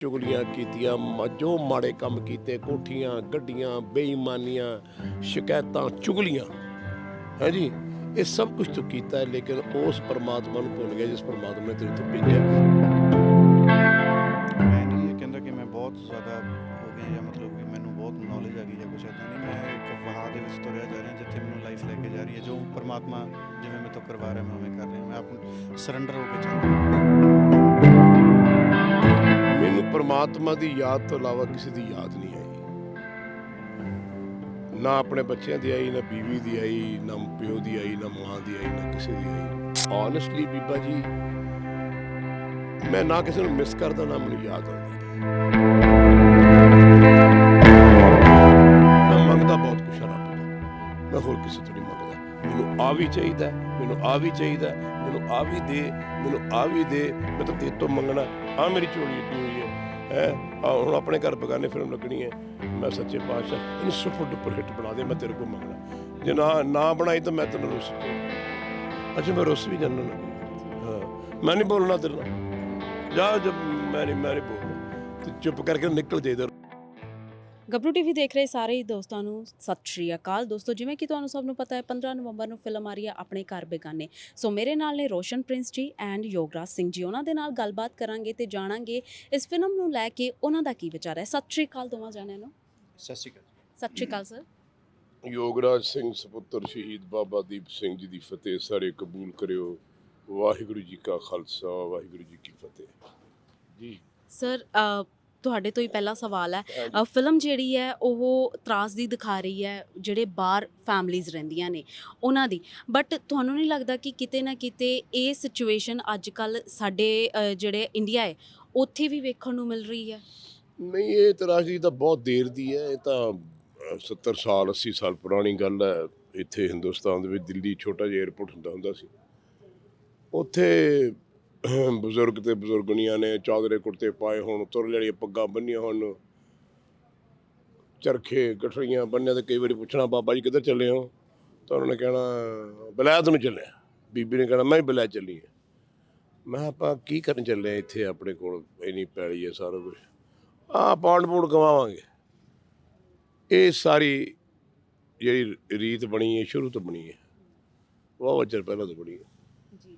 ਚੁਗਲੀਆਂ ਕੀਤੀਆਂ ਮ- ਜੋ ਮਾੜੇ ਕੰਮ ਕੀਤੇ ਕੋਠੀਆਂ ਗੱਡੀਆਂ ਬੇਈਮਾਨੀਆਂ ਸ਼ਿਕਾਇਤਾਂ ਚੁਗਲੀਆਂ। ਹੈ ਜੀ? ਇਹ ਸਭ ਕੁਝ ਤੂੰ ਕੀਤਾ ਹੈ, ਲੇਕਿਨ ਉਸ ਪਰਮਾਤਮਾ ਨੂੰ ਭੁੱਲ ਗਿਆ ਜਿਸ ਪਰਮਾਤਮਾ ਨੇ ਤੇਰੇ ਤੇ ਭੇਜਿਆ। ਮੈਂ ਨਹੀਂ ਇਹ ਕਹਿੰਦਾ ਕਿ ਮੈਂ ਬਹੁਤ ਜ਼ਿਆਦਾ ਹੋ ਗਿਆ ਜਾਂ ਮਤਲਬ ਕਿ ਮੈਨੂੰ ਬਹੁਤ ਨੌਲੇਜ ਆ ਗਈ ਜਾਂ ਕੁਝ ਐਦਾਂ ਨਹੀਂ ਮੈਂ ਇੱਕ ਵਹਾ ਦੇ ਵਿੱਚ ਤੁਰਿਆ ਜਾ ਰਿਹਾ ਜਿੱਥੇ ਮੈਨੂੰ ਲਾਈਫ ਲੈ ਕੇ ਜਾ ਰਹੀ ਹੈ ਜੋ ਪਰਮਾਤਮਾ ਜਿਵੇਂ ਮੈਂ ਤੋਂ ਕਰਵਾ ਰਿਹਾ ਮੈਂ ਉਵੇਂ ਕਰ ਰਿਹਾ। ਮੈਂ ਆਪਣਾ ਸਰੈਂਡਰ ਹੋ ਕੇ ਚੱਲ ਰਿਹਾ ਪਰਮਾਤਮਾ ਦੀ ਯਾਦ ਤੋਂ ਇਲਾਵਾ ਕਿਸੇ ਦੀ ਯਾਦ ਨਹੀਂ ਆਈ। ਨਾ ਆਪਣੇ ਬੱਚਿਆਂ ਦੀ ਆਈ, ਨਾ ਬੀਵੀ ਦੀ ਆਈ, ਨਾ ਪਿਓ ਦੀ ਆਈ, ਨਾ ਮਾਂ ਦੀ ਆਈ, ਨਾ ਕਿਸੇ ਦੀ ਆਈ। ਓਨੈਸਟਲੀ ਬੀਬਾ ਜੀ, ਮੈਂ ਨਾ ਕਿਸੇ ਨੂੰ ਮਿਸ ਕਰਦਾ, ਨਾ ਮੈਨੂੰ ਯਾਦ ਆਉਂਦੀ। ਮੈਂ ਮੰਗਦਾ ਬਹੁਤ ਕੁਛ ਰੱਬ ਤੋਂ। ਮੈਂ ਹੋਰ ਕਿਸੇ ਤੋਂ ਨਹੀਂ ਮੰਗਦਾ। ਮੈਨੂੰ ਆ ਵੀ ਚਾਹੀਦਾ, ਮੈਨੂੰ ਆ ਵੀ ਚਾਹੀਦਾ, ਮੈਨੂੰ ਆ ਵੀ ਦੇ, ਮੈਨੂੰ ਆ ਵੀ ਦੇ। ਮੈਂ ਤਾਂ ਤੇਰੇ ਤੋਂ ਮੰਗਣਾ, ਆ ਮੇਰੀ ਝੋਲੀ ਏਡੀ ਹੋਈ ਹੈ। ਹੈ? ਹੁਣ ਆਪਣੇ ਘਰ ਬਗਾਨੇ ਫਿਲਮ ਲੱਗਣੀ ਹੈ। ਮੈਂ ਸੱਚੇ ਪਾਤਸ਼ਾਹ ਇਹਨੂੰ ਸੁਪਰ ਡੁਪਰ ਹਿੱਟ ਬਣਾ ਦੇ, ਮੈਂ ਤੇਰੇ ਕੋਲ ਮੰਗਣਾ। ਜੇ ਨਾ ਨਾ ਬਣਾਈ ਤਾਂ ਮੈਂ ਤੈਨੂੰ ਰੋਸ ਅੱਛਾ, ਮੈਂ ਰੋਸ ਵੀ ਜਾਣਾ ਨਾ ਹਾਂ, ਮੈਂ ਨਹੀਂ ਬੋਲਣਾ ਤੇਰੇ ਨਾਲ। ਜਾ ਜਬ ਮੈਂ ਨਹੀਂ ਮੈਂ ਨਹੀਂ ਬੋਲਣਾ। ਤੇ ਚੁੱਪ ਕਰਕੇ ਨਿਕਲ ਜਾਈਦਾ ਗੱਭਰੂ ਟੀਵੀ ਦੇਖ ਰਹੇ ਸਾਰੇ ਹੀ ਦੋਸਤਾਂ ਨੂੰ ਸਤਿ ਸ਼੍ਰੀ ਅਕਾਲ। ਦੋਸਤੋ ਜਿਵੇਂ ਕਿ ਤੁਹਾਨੂੰ ਸਭ ਨੂੰ ਪਤਾ ਹੈ 15 ਨਵੰਬਰ ਨੂੰ ਫਿਲਮ ਆ ਰਹੀ ਹੈ ਆਪਣੇ ਘਰ ਬੇਗਾਨੇ। ਸੋ ਮੇਰੇ ਨਾਲ ਨੇ ਰੋਸ਼ਨ ਪ੍ਰਿੰਸ ਜੀ ਐਂਡ ਯੋਗਰਾਜ ਸਿੰਘ ਜੀ। ਉਹਨਾਂ ਦੇ ਨਾਲ ਗੱਲਬਾਤ ਕਰਾਂਗੇ ਤੇ ਜਾਣਾਂਗੇ ਇਸ ਫਿਲਮ ਨੂੰ ਲੈ ਕੇ ਉਹਨਾਂ ਦਾ ਕੀ ਵਿਚਾਰ ਹੈ। ਸਤਿ ਸ਼੍ਰੀ ਅਕਾਲ ਦੋਵਾਂ ਜਾਣਿਆਂ ਨੂੰ। ਸਤਿ ਸ਼੍ਰੀ ਅਕਾਲ ਸਤਿ ਸ਼੍ਰੀ ਅਕਾਲ ਸਰ। ਯੋਗਰਾਜ ਸਿੰਘ ਸਪੁੱਤਰ ਸ਼ਹੀਦ ਬਾਬਾ ਦੀਪ ਸਿੰਘ ਜੀ ਦੀ ਫਤਿਹ। ਸਾਰੇ ਕਬੂਲ ਕਰਿਓ। ਵਾਹਿਗੁਰੂ ਜੀ ਕਾ ਖਾਲਸਾ ਵਾਹਿਗੁਰੂ ਜੀ ਕੀ ਫਤਿਹ। ਜੀ। ਸਰ ਤੁਹਾਡੇ ਤੋਂ ਹੀ ਪਹਿਲਾ ਸਵਾਲ ਹੈ। ਫਿਲਮ ਜਿਹੜੀ ਹੈ ਉਹ ਤਰਾਸਦੀ ਦਿਖਾ ਰਹੀ ਹੈ ਜਿਹੜੇ ਬਾਹਰ ਫੈਮਲੀਆਂ ਰਹਿੰਦੀਆਂ ਨੇ ਉਹਨਾਂ ਦੀ। ਬਟ ਤੁਹਾਨੂੰ ਨਹੀਂ ਲੱਗਦਾ ਕਿ ਕਿਤੇ ਨਾ ਕਿਤੇ ਇਹ ਸਿਚੁਏਸ਼ਨ ਅੱਜ ਕੱਲ ਸਾਡੇ ਅ, ਜਿਹੜੇ ਇੰਡੀਆ ਹੈ ਉੱਥੇ ਵੀ ਵੇਖਣ ਨੂੰ ਮਿਲ ਰਹੀ ਹੈ? ਨਹੀਂ ਇਹ ਤਰਾਸ਼ੀ ਤਾਂ ਬਹੁਤ ਦੇਰ ਦੀ ਹੈ। ਇਹ ਤਾਂ ਅਹ, 70 ਸਾਲ 80 ਸਾਲ ਪੁਰਾਣੀ ਗੱਲ ਹੈ। ਇੱਥੇ ਹਿੰਦੁਸਤਾਨ ਦੇ ਵਿੱਚ ਦਿੱਲੀ ਛੋਟਾ ਜਿਹਾ 에ਅਰਪੋਰਟ ਹੁੰਦਾ ਹੁੰਦਾ ਸੀ। ਉੱਥੇ ਬਜ਼ੁਰਗ ਤੇ ਬਜ਼ੁਰਗਣੀਆਂ ਨੇ ਚਾਦਰੇ ਕੁੜਤੇ ਪਾਏ ਹੋਣ ਤੁਰ ਜਿਹੜੀਆਂ ਪੱਗਾਂ ਬੰਨੀਆਂ ਹੋਣ ਚਰਖੇ ਗਠਰੀਆਂ ਬੰਨਿਆ ਤੇ ਕਈ ਵਾਰੀ ਪੁੱਛਣਾ ਬਾਬਾ ਜੀ ਕਿੱਧਰ ਚੱਲੇ ਹੋ? ਤਾਂ ਉਹਨਾਂ ਨੇ ਕਹਿਣਾ ਬਲੈਤ ਨੂੰ ਚੱਲਿਆ ਬੀਬੀ ਨੇ ਕਹਿਣਾ ਮੈਂ ਵੀ ਬਲੈਤ ਚੱਲੀ ਹਾਂ ਮੈਂ ਕਿਹਾ, ਆਪਾਂ ਕੀ ਕਰਨ ਚੱਲੇ ਹਾਂ ਇੱਥੇ ਆਪਣੇ ਕੋਲ? ਇੰਨੀ ਪੈਲੀ ਹੈ ਸਾਰਾ ਕੁਝ। ਆ ਪੌਂਡ ਪੂੜ ਕਮਾਵਾਂਗੇ। ਇਹ ਸਾਰੀ ਜਿਹੜੀ ਰੀਤ ਬਣੀ ਹੈ ਸ਼ੁਰੂ ਤੋਂ ਬਣੀ ਹੈ। ਬਹੁਤ ਚਿਰ ਪਹਿਲਾਂ ਤੋਂ ਬਣੀ ਹੈ। ਜੀ।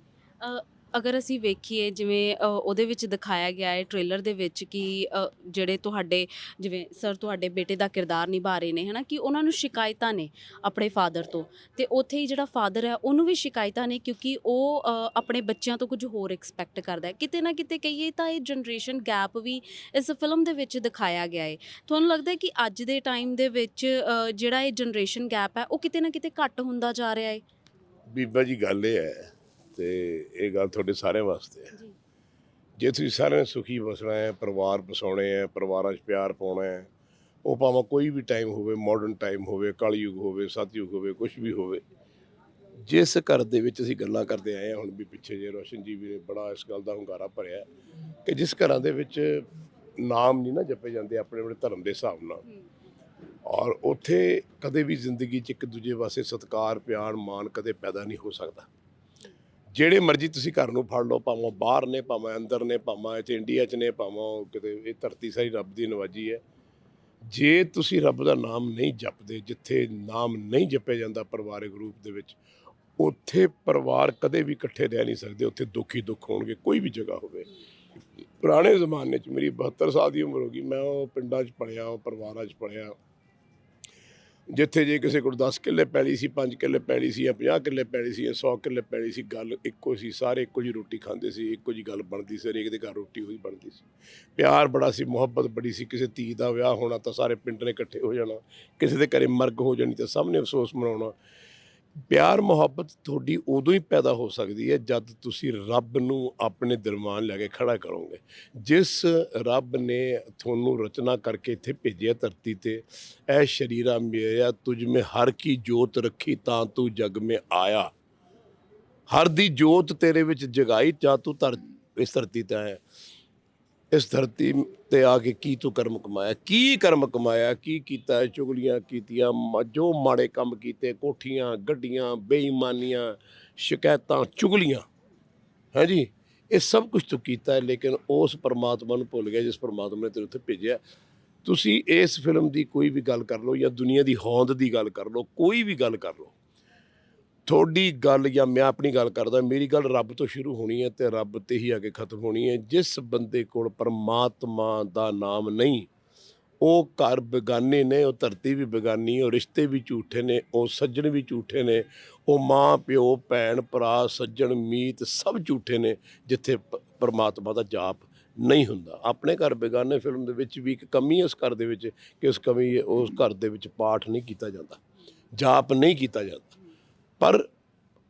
ਅਗਰ ਅਸੀਂ ਵੇਖੀਏ ਜਿਵੇਂ ਅ, ਉਹਦੇ ਵਿੱਚ ਦਿਖਾਇਆ ਗਿਆ ਹੈ ਟ੍ਰੇਲਰ ਦੇ ਵਿੱਚ ਕਿ ਅ, ਜਿਹੜੇ ਤੁਹਾਡੇ ਜਿਵੇਂ ਸਰ ਤੁਹਾਡੇ ਬੇਟੇ ਦਾ ਕਿਰਦਾਰ ਨਿਭਾ ਰਹੇ ਨੇ ਹਨਾ ਕਿ ਉਹਨਾਂ ਨੂੰ ਸ਼ਿਕਾਇਤਾਂ ਨੇ ਆਪਣੇ ਫਾਦਰ ਤੋਂ। ਤੇ ਉੱਥੇ ਹੀ ਜਿਹੜਾ ਫਾਦਰ ਹੈ ਉਹਨੂੰ ਵੀ ਸ਼ਿਕਾਇਤਾਂ ਨੇ ਕਿਉਂਕਿ ਉਹ ਅ, ਆਪਣੇ ਬੱਚਿਆਂ ਤੋਂ ਕੁਝ ਹੋਰ ਐਕਸਪੈਕਟ ਕਰਦਾ ਹੈ। ਕਿਤੇ ਨਾ ਕਿਤੇ ਕਹੀਏ ਤਾਂ ਇਹ ਜਨਰੇਸ਼ਨ ਗੈਪ ਵੀ ਇਸ ਫਿਲਮ ਦੇ ਵਿੱਚ ਦਿਖਾਇਆ ਗਿਆ ਹੈ ਤੁਹਾਨੂੰ ਲੱਗਦਾ ਹੈ ਕਿ ਅੱਜ ਦੇ ਟਾਈਮ ਦੇ ਵਿੱਚ ਅ, ਜਿਹੜਾ ਇਹ ਜਨਰੇਸ਼ਨ ਗੈਪ ਹੈ ਉਹ ਕਿਤੇ ਨਾ ਕਿਤੇ ਘੱਟ ਹੁੰਦਾ ਜਾ ਰਿਹਾ ਹੈ ਬੀਬਾ ਜੀ ਗੱਲ ਇਹ ਹੈ ਤੇ ਇਹ ਗੱਲ ਤੁਹਾਡੇ ਸਾਰਿਆਂ ਵਾਸਤੇ ਹੈ। ਜੀ। ਤੁਸੀਂ ਸਾਰਿਆਂ ਨੇ ਸੁਖੀ ਵਸਣਾ ਹੈ ਪਰਿਵਾਰ ਬਸਾਉਣੇ ਹੈ ਪਰਿਵਾਰਾਂ 'ਚ ਪਿਆਰ ਪਾਉਣਾ ਹੈ ਉਹ ਭਾਵੇਂ ਕੋਈ ਵੀ ਟਾਈਮ ਹੋਵੇ ਮਾਡਰਨ ਟਾਈਮ ਹੋਵੇ ਕਲਯੁਗ ਹੋਵੇ ਸਤਯੁਗ ਹੋਵੇ ਕੁਝ ਵੀ ਹੋਵੇ ਜਿਸ ਘਰ ਦੇ ਵਿੱਚ ਅਸੀਂ ਗੱਲਾਂ ਕਰਦੇ ਆਏ ਹਾਂ ਹੁਣ ਵੀ ਪਿੱਛੇ ਜੇ ਰੋਸ਼ਨ ਜੀ ਵੀ ਨੇ ਬੜਾ ਇਸ ਗੱਲ ਦਾ ਹੰਗਾਰਾ ਭਰਿਆ ਕਿ ਜਿਸ ਘਰਾਂ ਦੇ ਵਿੱਚ ਨਾਮ ਨਹੀਂ ਨਾ ਜਪੇ ਜਾਂਦੇ ਆਪਣੇ ਆਪਣੇ ਧਰਮ ਦੇ ਹਿਸਾਬ ਨਾਲ। ਔਰ ਉੱਥੇ ਕਦੇ ਵੀ ਜ਼ਿੰਦਗੀ 'ਚ ਇੱਕ ਦੂਜੇ ਵਾਸਤੇ ਸਤਿਕਾਰ ਪਿਆਰ ਮਾਣ ਕਦੇ ਪੈਦਾ ਨਹੀਂ ਹੋ ਸਕਦਾ। ਜਿਹੜੇ ਮਰਜ਼ੀ ਤੁਸੀਂ ਘਰ ਨੂੰ ਫੜ ਲਓ, ਭਾਵੇਂ ਬਾਹਰ ਨੇ, ਭਾਵੇਂ ਅੰਦਰ ਨੇ, ਭਾਵੇਂ ਇੱਥੇ ਇੰਡੀਆ 'ਚ ਨੇ, ਭਾਵੇਂ ਉਹ ਕਿਤੇ ਇਹ ਧਰਤੀ ਸਾਰੀ ਰੱਬ ਦੀ ਨਵਾਜੀ ਹੈ। ਜੇ ਤੁਸੀਂ ਰੱਬ ਦਾ ਨਾਮ ਨਹੀਂ ਜਪਦੇ, ਜਿੱਥੇ ਨਾਮ ਨਹੀਂ ਜਪਿਆ ਜਾਂਦਾ ਪਰਿਵਾਰਕ ਰੂਪ ਦੇ ਵਿੱਚ, ਉੱਥੇ ਪਰਿਵਾਰ ਕਦੇ ਵੀ ਇਕੱਠੇ ਰਹਿ ਨਹੀਂ ਸਕਦੇ, ਉੱਥੇ ਦੁੱਖ ਹੀ ਦੁੱਖ ਹੋਣਗੇ, ਕੋਈ ਵੀ ਜਗ੍ਹਾ ਹੋਵੇ। ਪੁਰਾਣੇ ਜ਼ਮਾਨੇ 'ਚ ਮੇਰੀ 72 ਸਾਲ ਦੀ ਉਮਰ ਹੋ ਗਈ, ਮੈਂ ਉਹ ਪਿੰਡਾਂ 'ਚ ਪੜਿਆ ਉਹ ਪਰਿਵਾਰਾਂ 'ਚ ਪੜਿਆ ਜਿੱਥੇ ਜੇ ਕਿਸੇ ਕੋਲ 10 ਕਿੱਲੇ ਪੈਲੀ ਸੀ 5 ਕਿੱਲੇ ਪੈਲੀ ਸੀ ਜਾਂ 50 ਕਿੱਲੇ ਪੈਲੀ ਸੀ ਜਾਂ 100 ਕਿੱਲੇ ਪੈਲੀ ਸੀ, ਗੱਲ ਇੱਕੋ ਸੀ, ਸਾਰੇ ਇੱਕੋ ਜਿਹੀ ਰੋਟੀ ਖਾਂਦੇ ਸੀ, ਇੱਕੋ ਜਿਹੀ ਗੱਲ ਬਣਦੀ ਸੀ, ਹਰੇਕ ਦੇ ਘਰ ਰੋਟੀ ਹੋਈ ਬਣਦੀ ਸੀ। ਪਿਆਰ ਬੜਾ ਸੀ, ਮੁਹੱਬਤ ਬੜੀ ਸੀ, ਕਿਸੇ ਧੀ ਦਾ ਵਿਆਹ ਹੋਣਾ ਤਾਂ ਸਾਰੇ ਪਿੰਡ ਨੇ ਇਕੱਠੇ ਹੋ ਜਾਣਾ, ਕਿਸੇ ਦੇ ਘਰੇ ਮਰਗ ਹੋ ਜਾਣੀ ਤਾਂ ਸਭ ਨੇ ਅਫਸੋਸ ਮਨਾਉਣਾ। ਪਿਆਰ ਮੁਹੱਬਤ ਤੁਹਾਡੀ ਉਦੋਂ ਹੀ ਪੈਦਾ ਹੋ ਸਕਦੀ ਹੈ ਜਦ ਤੁਸੀਂ ਰੱਬ ਨੂੰ ਆਪਣੇ ਦਰਮਾਨ ਲੈ ਕੇ ਖੜਾ ਕਰੋਗੇ। ਜਿਸ ਰੱਬ ਨੇ ਤੁਹਾਨੂੰ ਰਚਨਾ ਕਰਕੇ ਇੱਥੇ ਭੇਜਿਆ ਧਰਤੀ ਤੇ, ਐ ਸ਼ਰੀਰਾ ਮੇਰਾ, ਤੁਝ ਮੇ ਹਰ ਕੀ ਜੋਤ ਰੱਖੀ ਤਾਂ ਤੂੰ ਜਗ ਮੇ ਆਇਆ। ਹਰ ਦੀ ਜੋਤ ਤੇਰੇ ਵਿੱਚ ਜਗਾਈ, ਜਾਂ ਤੂੰ ਧਰ, ਇਸ ਧਰਤੀ ਤੇ ਆਇਆ। ਇਸ ਧਰਤੀ ਤੇ ਆ ਕੇ ਕੀ ਤੂੰ ਕਰਮ ਕਮਾਇਆ? ਕੀ ਕਰਮ ਕਮਾਇਆ? ਕੀ ਕੀਤਾ? ਚੁਗਲੀਆਂ ਕੀਤੀਆਂ, ਮ- ਜੋ ਮਾੜੇ ਕੰਮ ਕੀਤੇ, ਕੋਠੀਆਂ, ਗੱਡੀਆਂ, ਬੇਈਮਾਨੀਆਂ, ਸ਼ਿਕਾਇਤਾਂ, ਚੁਗਲੀਆਂ। ਹੈ ਇਹ ਸਭ ਕੁਝ ਤੂੰ ਕੀਤਾ, ਲੇਕਿਨ ਉਸ ਪਰਮਾਤਮਾ ਨੂੰ ਭੁੱਲ ਗਿਆ ਜਿਸ ਪਰਮਾਤਮਾ ਨੇ ਤੇਰੇ ਉੱਥੇ ਭੇਜਿਆ। ਤੁਸੀਂ ਇਸ ਫਿਲਮ ਦੀ ਕੋਈ ਵੀ ਗੱਲ ਕਰ ਲਓ ਜਾਂ ਦੁਨੀਆ ਦੀ ਹੋਂਦ ਦੀ ਗੱਲ ਕਰ ਲਓ, ਕੋਈ ਵੀ ਗੱਲ ਕਰ ਲਓ। ਤੁਹਾਡੀ ਗੱਲ ਜਾਂ ਮੈਂ ਆਪਣੀ ਗੱਲ ਕਰਦਾ, ਮੇਰੀ ਗੱਲ ਰੱਬ ਤੋਂ ਸ਼ੁਰੂ ਹੋਣੀ ਹੈ ਤੇ ਰੱਬ ਤੇ ਹੀ ਆ ਕੇ ਖਤਮ ਹੋਣੀ ਹੈ। ਜਿਸ ਬੰਦੇ ਕੋਲ ਪਰਮਾਤਮਾ ਦਾ ਨਾਮ ਨਹੀਂ, ਉਹ ਘਰ ਬੇਗਾਨੇ ਨੇ, ਉਹ ਧਰਤੀ ਵੀ ਬੇਗਾਨੀ, ਉਹ ਰਿਸ਼ਤੇ ਵੀ ਝੂਠੇ ਨੇ, ਉਹ ਸੱਜਣ ਵੀ ਝੂਠੇ ਨੇ, ਉਹ ਮਾਂ, ਪਿਓ, ਭੈਣ, ਭਰਾ, ਸੱਜਣ, ਮੀਤ ਸਭ ਝੂਠੇ ਨੇ, ਜਿੱਥੇ ਪ- ਪਰਮਾਤਮਾ ਦਾ ਜਾਪ ਨਹੀਂ ਹੁੰਦਾ। ਆਪਣੇ ਘਰ ਬੇਗਾਨੇ ਫਿਲਮ ਦੇ ਵਿੱਚ ਵੀ ਇੱਕ ਕਮੀ ਹੈ ਉਸ ਘਰ ਦੇ ਵਿੱਚ ਕਿ ਉਸ ਕਮੀ, ਉਸ ਘਰ ਦੇ ਵਿੱਚ ਪਾਠ ਨਹੀਂ ਕੀਤਾ ਜਾਂਦਾ। ਜਾਪ ਨਹੀਂ ਕੀਤਾ ਜਾਂਦਾ। ਪਰ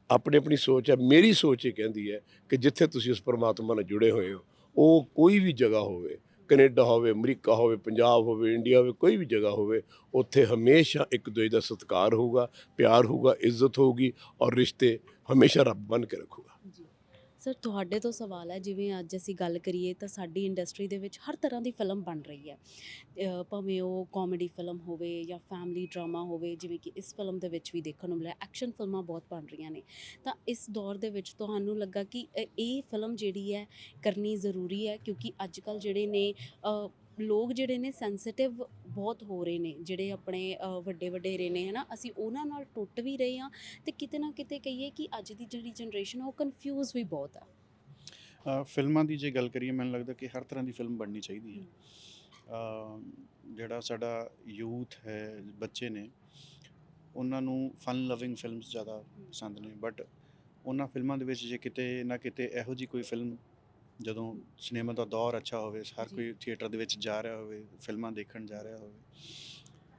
ਆਪਣੀ ਆਪਣੀ ਸੋਚ ਹੈ, ਮੇਰੀ ਸੋਚ ਇਹ ਕਹਿੰਦੀ ਹੈ ਕਿ ਜਿੱਥੇ ਤੁਸੀਂ ਉਸ ਪਰਮਾਤਮਾ ਨਾਲ ਜੁੜੇ ਹੋਏ ਹੋ, ਉਹ ਕੋਈ ਵੀ ਜਗ੍ਹਾ ਹੋਵੇ, ਕੈਨੇਡਾ ਹੋਵੇ, ਅਮਰੀਕਾ ਹੋਵੇ, ਪੰਜਾਬ ਹੋਵੇ, ਇੰਡੀਆ ਹੋਵੇ, ਕੋਈ ਵੀ ਜਗ੍ਹਾ ਹੋਵੇ, ਉੱਥੇ ਹਮੇਸ਼ਾ ਇੱਕ ਦੂਜੇ ਦਾ ਸਤਿਕਾਰ ਹੋਊਗਾ, ਪਿਆਰ ਹੋਊਗਾ, ਇੱਜ਼ਤ ਹੋਊਗੀ ਔਰ ਰਿਸ਼ਤੇ ਹਮੇਸ਼ਾ ਰੱਬ ਬਣ ਕੇ ਰੱਖੂਗਾ। ਸਰ, ਤੁਹਾਡੇ ਤੋਂ ਸਵਾਲ ਹੈ, ਜਿਵੇਂ ਅੱਜ ਅਸੀਂ ਗੱਲ ਕਰੀਏ ਤਾਂ ਸਾਡੀ ਇੰਡਸਟਰੀ ਦੇ ਵਿੱਚ ਹਰ ਤਰ੍ਹਾਂ ਦੀ ਫਿਲਮ ਬਣ ਰਹੀ ਹੈ। ਭਾਵੇਂ ਉਹ ਕਾਮੇਡੀ ਫਿਲਮ ਹੋਵੇ ਜਾਂ ਫੈਮਿਲੀ ਡਰਾਮਾ ਹੋਵੇ, ਜਿਵੇਂ ਕਿ ਇਸ ਫਿਲਮ ਦੇ ਵਿੱਚ ਵੀ ਦੇਖਣ ਨੂੰ ਮਿਲਿਆ ਐਕਸ਼ਨ ਫਿਲਮਾਂ ਬਹੁਤ ਬਣ ਰਹੀਆਂ ਨੇ। ਤਾਂ ਇਸ ਦੌਰ ਦੇ ਵਿੱਚ ਤੁਹਾਨੂੰ ਲੱਗਾ ਕਿ ਇਹ ਫਿਲਮ ਜਿਹੜੀ ਹੈ ਕਰਨੀ ਜ਼ਰੂਰੀ ਹੈ, ਕਿਉਂਕਿ ਅੱਜ ਕੱਲ ਜਿਹੜੇ ਨੇ ਲੋਕ ਜਿਹੜੇ ਨੇ ਸੈਂਸਿਟਿਵ ਬਹੁਤ ਹੋ ਰਹੇ ਨੇ ਜਿਹੜੇ ਆਪਣੇ ਅ, ਵੱਡੇ ਵਡੇਰੇ ਨੇ ਹਨਾ? ਅਸੀਂ ਉਹਨਾਂ ਨਾਲ ਟੁੱਟ ਵੀ ਰਹੇ ਹਾਂ ਤੇ ਕਿਤੇ ਨਾ ਕਿਤੇ ਕਹੀਏ ਕਿ ਅੱਜ ਦੀ ਜਿਹੜੀ ਜਨਰੇਸ਼ਨ ਆ ਉਹ ਕਨਫਿਊਜ਼ ਵੀ ਬਹੁਤ ਆ। ਫਿਲਮਾਂ ਦੀ ਜੇ ਗੱਲ ਕਰੀਏ ਮੈਨੂੰ ਲੱਗਦਾ ਕਿ ਹਰ ਤਰ੍ਹਾਂ ਦੀ ਫਿਲਮ ਬਣਨੀ ਚਾਹੀਦੀ ਹੈ। ਜਿਹੜਾ ਸਾਡਾ ਯੂਥ ਹੈ ਬੱਚੇ ਨੇ ਉਹਨਾਂ ਨੂੰ ਫਨ ਲਵਿੰਗ ਫਿਲਮਸ ਜ਼ਿਆਦਾ ਪਸੰਦ ਨੇ ਬਟ ਉਹਨਾਂ ਫਿਲਮਾਂ ਦੇ ਵਿੱਚ ਜੇ ਕਿਤੇ ਨਾ ਕਿਤੇ ਇਹੋ ਜੀ ਕੋਈ ਫਿਲਮ ਜਦੋਂ ਸਿਨੇਮਾ ਦਾ ਦੌਰ ਅੱਛਾ ਹੋਵੇ ਹਰ। ਕੋਈ ਥੀਏਟਰ ਦੇ ਵਿੱਚ ਜਾ ਰਿਹਾ ਹੋਵੇ ਫਿਲਮਾਂ ਦੇਖਣ ਜਾ ਰਿਹਾ ਹੋਵੇ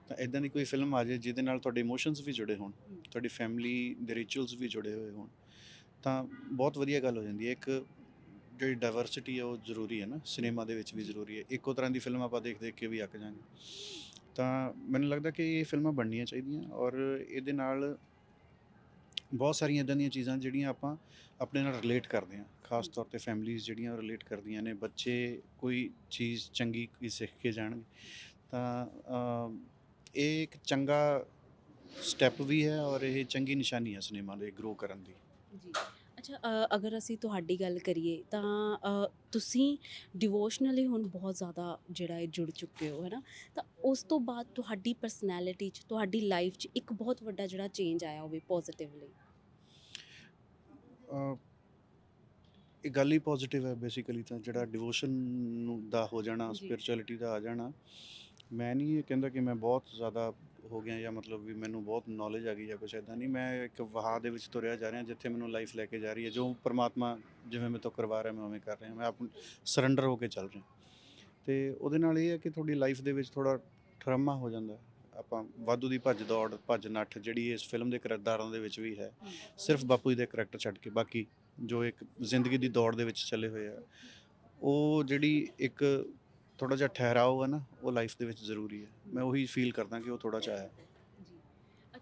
ਤਾਂ ਇਦਾਂ ਦੀ ਕੋਈ ਫਿਲਮ ਆ ਜਾਏ ਜਿਹਦੇ ਨਾਲ ਤੁਹਾਡੇ ਇਮੋਸ਼ਨਸ ਵੀ ਜੁੜੇ ਹੋਣ। ਤੁਹਾਡੀ ਫੈਮਿਲੀ ਦੇ ਰਿਚੁਅਲਸ ਵੀ ਜੁੜੇ ਹੋਏ ਹੋਣ ਤਾਂ ਬਹੁਤ ਵਧੀਆ ਗੱਲ ਹੋ ਜਾਂਦੀ ਹੈ। ਇੱਕ ਜਿਹੜੀ ਡਾਈਵਰਸਿਟੀ ਹੈ ਉਹ ਜ਼ਰੂਰੀ ਹੈ ਨਾ ਸਿਨੇਮਾ ਦੇ ਵਿੱਚ ਵੀ ਜ਼ਰੂਰੀ ਹੈ। ਇੱਕੋ ਤਰ੍ਹਾਂ ਦੀ ਫਿਲਮ ਆਪਾਂ ਦੇਖ ਦੇਖ ਕੇ ਵੀ ਅੱਕ ਜਾਵਾਂਗੇ ਤਾਂ ਮੈਨੂੰ ਲੱਗਦਾ ਕਿ ਇਹ ਫਿਲਮਾਂ ਬਣਨੀਆਂ ਚਾਹੀਦੀਆਂ ਔਰ ਇਹਦੇ ਨਾਲ ਬਹੁਤ ਸਾਰੀਆਂ ਇਦਾਂ ਦੀਆਂ ਚੀਜ਼ਾਂ ਜਿਹੜੀਆਂ ਆਪਾਂ ਆਪਣੇ ਨਾਲ ਰਿਲੇਟ ਕਰਦੇ ਹਾਂ। ਖਾਸ ਤੌਰ ਤੇ ਫੈਮਲੀਆਂ ਜਿਹੜੀਆਂ ਰਿਲੇਟ ਕਰਦੀਆਂ ਨੇ ਬੱਚੇ ਕੋਈ ਚੀਜ਼ ਚੰਗੀ ਕੋਈ ਸਿੱਖ ਕੇ ਜਾਣਗੇ। ਤਾਂ ਇਹ ਇੱਕ ਚੰਗਾ ਸਟੈਪ ਵੀ ਹੈ ਔਰ ਇਹ ਚੰਗੀ ਨਿਸ਼ਾਨੀ ਹੈ ਸਿਨੇਮਾ ਦੇ ਗਰੋ ਕਰਨ ਦੀ। ਜੀ। ਅੱਛਾ ਅਗਰ ਅਸੀਂ ਤੁਹਾਡੀ ਗੱਲ ਕਰੀਏ ਤਾਂ ਤੁਸੀਂ ਡਿਵੋਸ਼ਨਲੀ ਹੁਣ ਬਹੁਤ ਜ਼ਿਆਦਾ ਜਿਹੜਾ ਹੈ ਜੁੜ ਚੁੱਕੇ ਹੋ ਹੈ ਨਾ ਤਾਂ ਉਸ ਤੋਂ ਬਾਅਦ ਤੁਹਾਡੀ ਪਰਸਨੈਲਿਟੀ 'ਚ ਤੁਹਾਡੀ ਲਾਈਫ 'ਚ ਇੱਕ ਬਹੁਤ ਵੱਡਾ ਜਿਹੜਾ ਚੇਂਜ ਆਇਆ ਹੋਵੇ ਪੋਜ਼ਿਟਿਵਲੀ ਇਹ ਗੱਲ ਹੀ ਪੋਜ਼ਿਟਿਵ ਹੈ ਬੇਸਿਕਲੀ ਤਾਂ ਜਿਹੜਾ ਡਿਵੋਸ਼ਨ ਨੂੰ ਦਾ ਹੋ ਜਾਣਾ। ਸਪਿਰਚੁਅਲਿਟੀ ਦਾ ਆ ਜਾਣਾ ਮੈਂ ਨਹੀਂ ਇਹ ਕਹਿੰਦਾ ਕਿ ਮੈਂ ਬਹੁਤ ਜ਼ਿਆਦਾ ਹੋ ਗਿਆ ਜਾਂ ਮਤਲਬ ਵੀ ਮੈਨੂੰ ਬਹੁਤ ਨੌਲੇਜ ਆ ਗਈ ਜਾਂ ਕੁਝ ਐਦਾਂ ਨਹੀਂ ਮੈਂ ਇੱਕ ਵਹਾ ਦੇ ਵਿੱਚ ਤੁਰਿਆ ਜਾ ਰਿਹਾ ਜਿੱਥੇ ਮੈਨੂੰ ਲਾਈਫ ਲੈ ਕੇ ਜਾ ਰਹੀ ਹੈ ਜੋ ਪ੍ਰਮਾਤਮਾ ਜਿਵੇਂ ਮੇਰੇ ਤੋਂ ਕਰਵਾ ਰਿਹਾ ਮੈਂ ਉਵੇਂ ਕਰ ਰਿਹਾ ਮੈਂ ਆਪਣ ਸਰੈਂਡਰ ਹੋ ਕੇ ਚੱਲ ਰਿਹਾ। ਤੇ ਉਹਦੇ ਨਾਲ ਇਹ ਹੈ ਕਿ ਤੁਹਾਡੀ ਲਾਈਫ ਦੇ ਵਿੱਚ ਥੋੜਾ ਠਰਮਾ ਹੋ ਜਾਂਦਾ ਆਪਾਂ ਵਾਧੂ ਦੀ ਭੱਜ ਦੌੜ ਭੱਜ ਨੱਠ ਜਿਹੜੀ ਇਸ ਫਿਲਮ ਦੇ ਕਿਰਦਾਰਾਂ ਦੇ ਵਿੱਚ ਵੀ ਹੈ ਸਿਰਫ ਬਾਪੂ ਜੀ ਦੇ ਕਰੈਕਟਰ ਛੱਡ ਕੇ ਬਾਕੀ ਜੋ ਇੱਕ ਜ਼ਿੰਦਗੀ ਦੀ ਦੌੜ ਦੇ ਵਿੱਚ ਚੱਲੇ ਹੋਏ ਆ, ਉਹ ਜਿਹੜੀ ਇੱਕ ਥੋੜਾ ਜਿਹਾ ਠਹਿਰਾਓ ਹੈ ਨਾ, ਉਹ ਲਾਈਫ ਦੇ ਵਿੱਚ ਜ਼ਰੂਰੀ ਹੈ ਮੈਂ ਉਹੀ ਫੀਲ ਕਰਦਾ ਕਿ ਉਹ ਥੋੜਾ ਜਿਹਾ ਹੈ।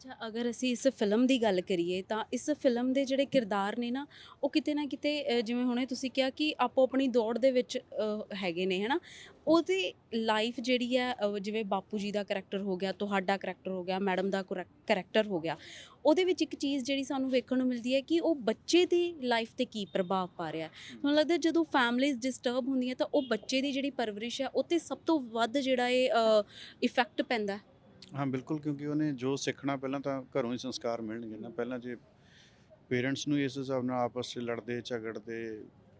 ਅੱਛਾ ਅਗਰ ਅਸੀਂ ਇਸ ਫਿਲਮ ਦੀ ਗੱਲ ਕਰੀਏ ਤਾਂ ਇਸ ਫਿਲਮ ਦੇ ਜਿਹੜੇ ਕਿਰਦਾਰ ਨੇ ਨਾ ਉਹ ਕਿਤੇ ਨਾ ਕਿਤੇ ਅ, ਜਿਵੇਂ ਹੁਣੇ ਤੁਸੀਂ ਕਿਹਾ ਕਿ ਆਪੋ ਆਪਣੀ ਦੌੜ ਦੇ ਵਿੱਚ ਅ, ਹੈਗੇ ਨੇ ਹਨਾ ਉਹਦੀ ਲਾਈਫ ਜਿਹੜੀ ਹੈ ਅ, ਜਿਵੇਂ ਬਾਪੂ ਜੀ ਦਾ ਕਰੈਕਟਰ ਹੋ ਗਿਆ ਤੁਹਾਡਾ ਕਰੈਕਟਰ ਹੋ ਗਿਆ ਮੈਡਮ ਦਾ ਕਰੈਕਟਰ ਹੋ ਗਿਆ ਉਹਦੇ ਵਿੱਚ ਇੱਕ ਚੀਜ਼ ਜਿਹੜੀ ਸਾਨੂੰ ਵੇਖਣ ਨੂੰ ਮਿਲਦੀ ਹੈ ਕਿ ਉਹ ਬੱਚੇ ਦੀ ਲਾਈਫ ਤੇ ਕੀ ਪ੍ਰਭਾਵ ਪਾ ਰਿਹਾ ਹੈ ਮੈਨੂੰ ਲੱਗਦਾ ਜਦੋਂ ਫੈਮਲੀਜ਼ ਡਿਸਟਰਬ ਹੁੰਦੀਆਂ ਤਾਂ ਉਹ ਬੱਚੇ ਦੀ ਜਿਹੜੀ ਪਰਵਰਿਸ਼ ਹੈ ਉਹ ਤੇ ਸਭ ਤੋਂ ਵੱਧ ਜਿਹੜਾ ਇਹ ਇਫੈਕਟ ਪੈਂਦਾ ਹੈ। ਹਾਂ ਬਿਲਕੁਲ ਕਿਉਂਕਿ ਉਹਨੇ ਜੋ ਸਿੱਖਣਾ ਪਹਿਲਾਂ ਤਾਂ ਘਰੋਂ ਹੀ ਸੰਸਕਾਰ ਮਿਲਣਗੇ ਨਾ। ਪਹਿਲਾਂ ਜੇ ਪੇਰੈਂਟਸ ਨੂੰ ਇਸ ਹਿਸਾਬ ਨਾਲ ਆਪਸ 'ਚ ਲੜਦੇ ਝਗੜਦੇ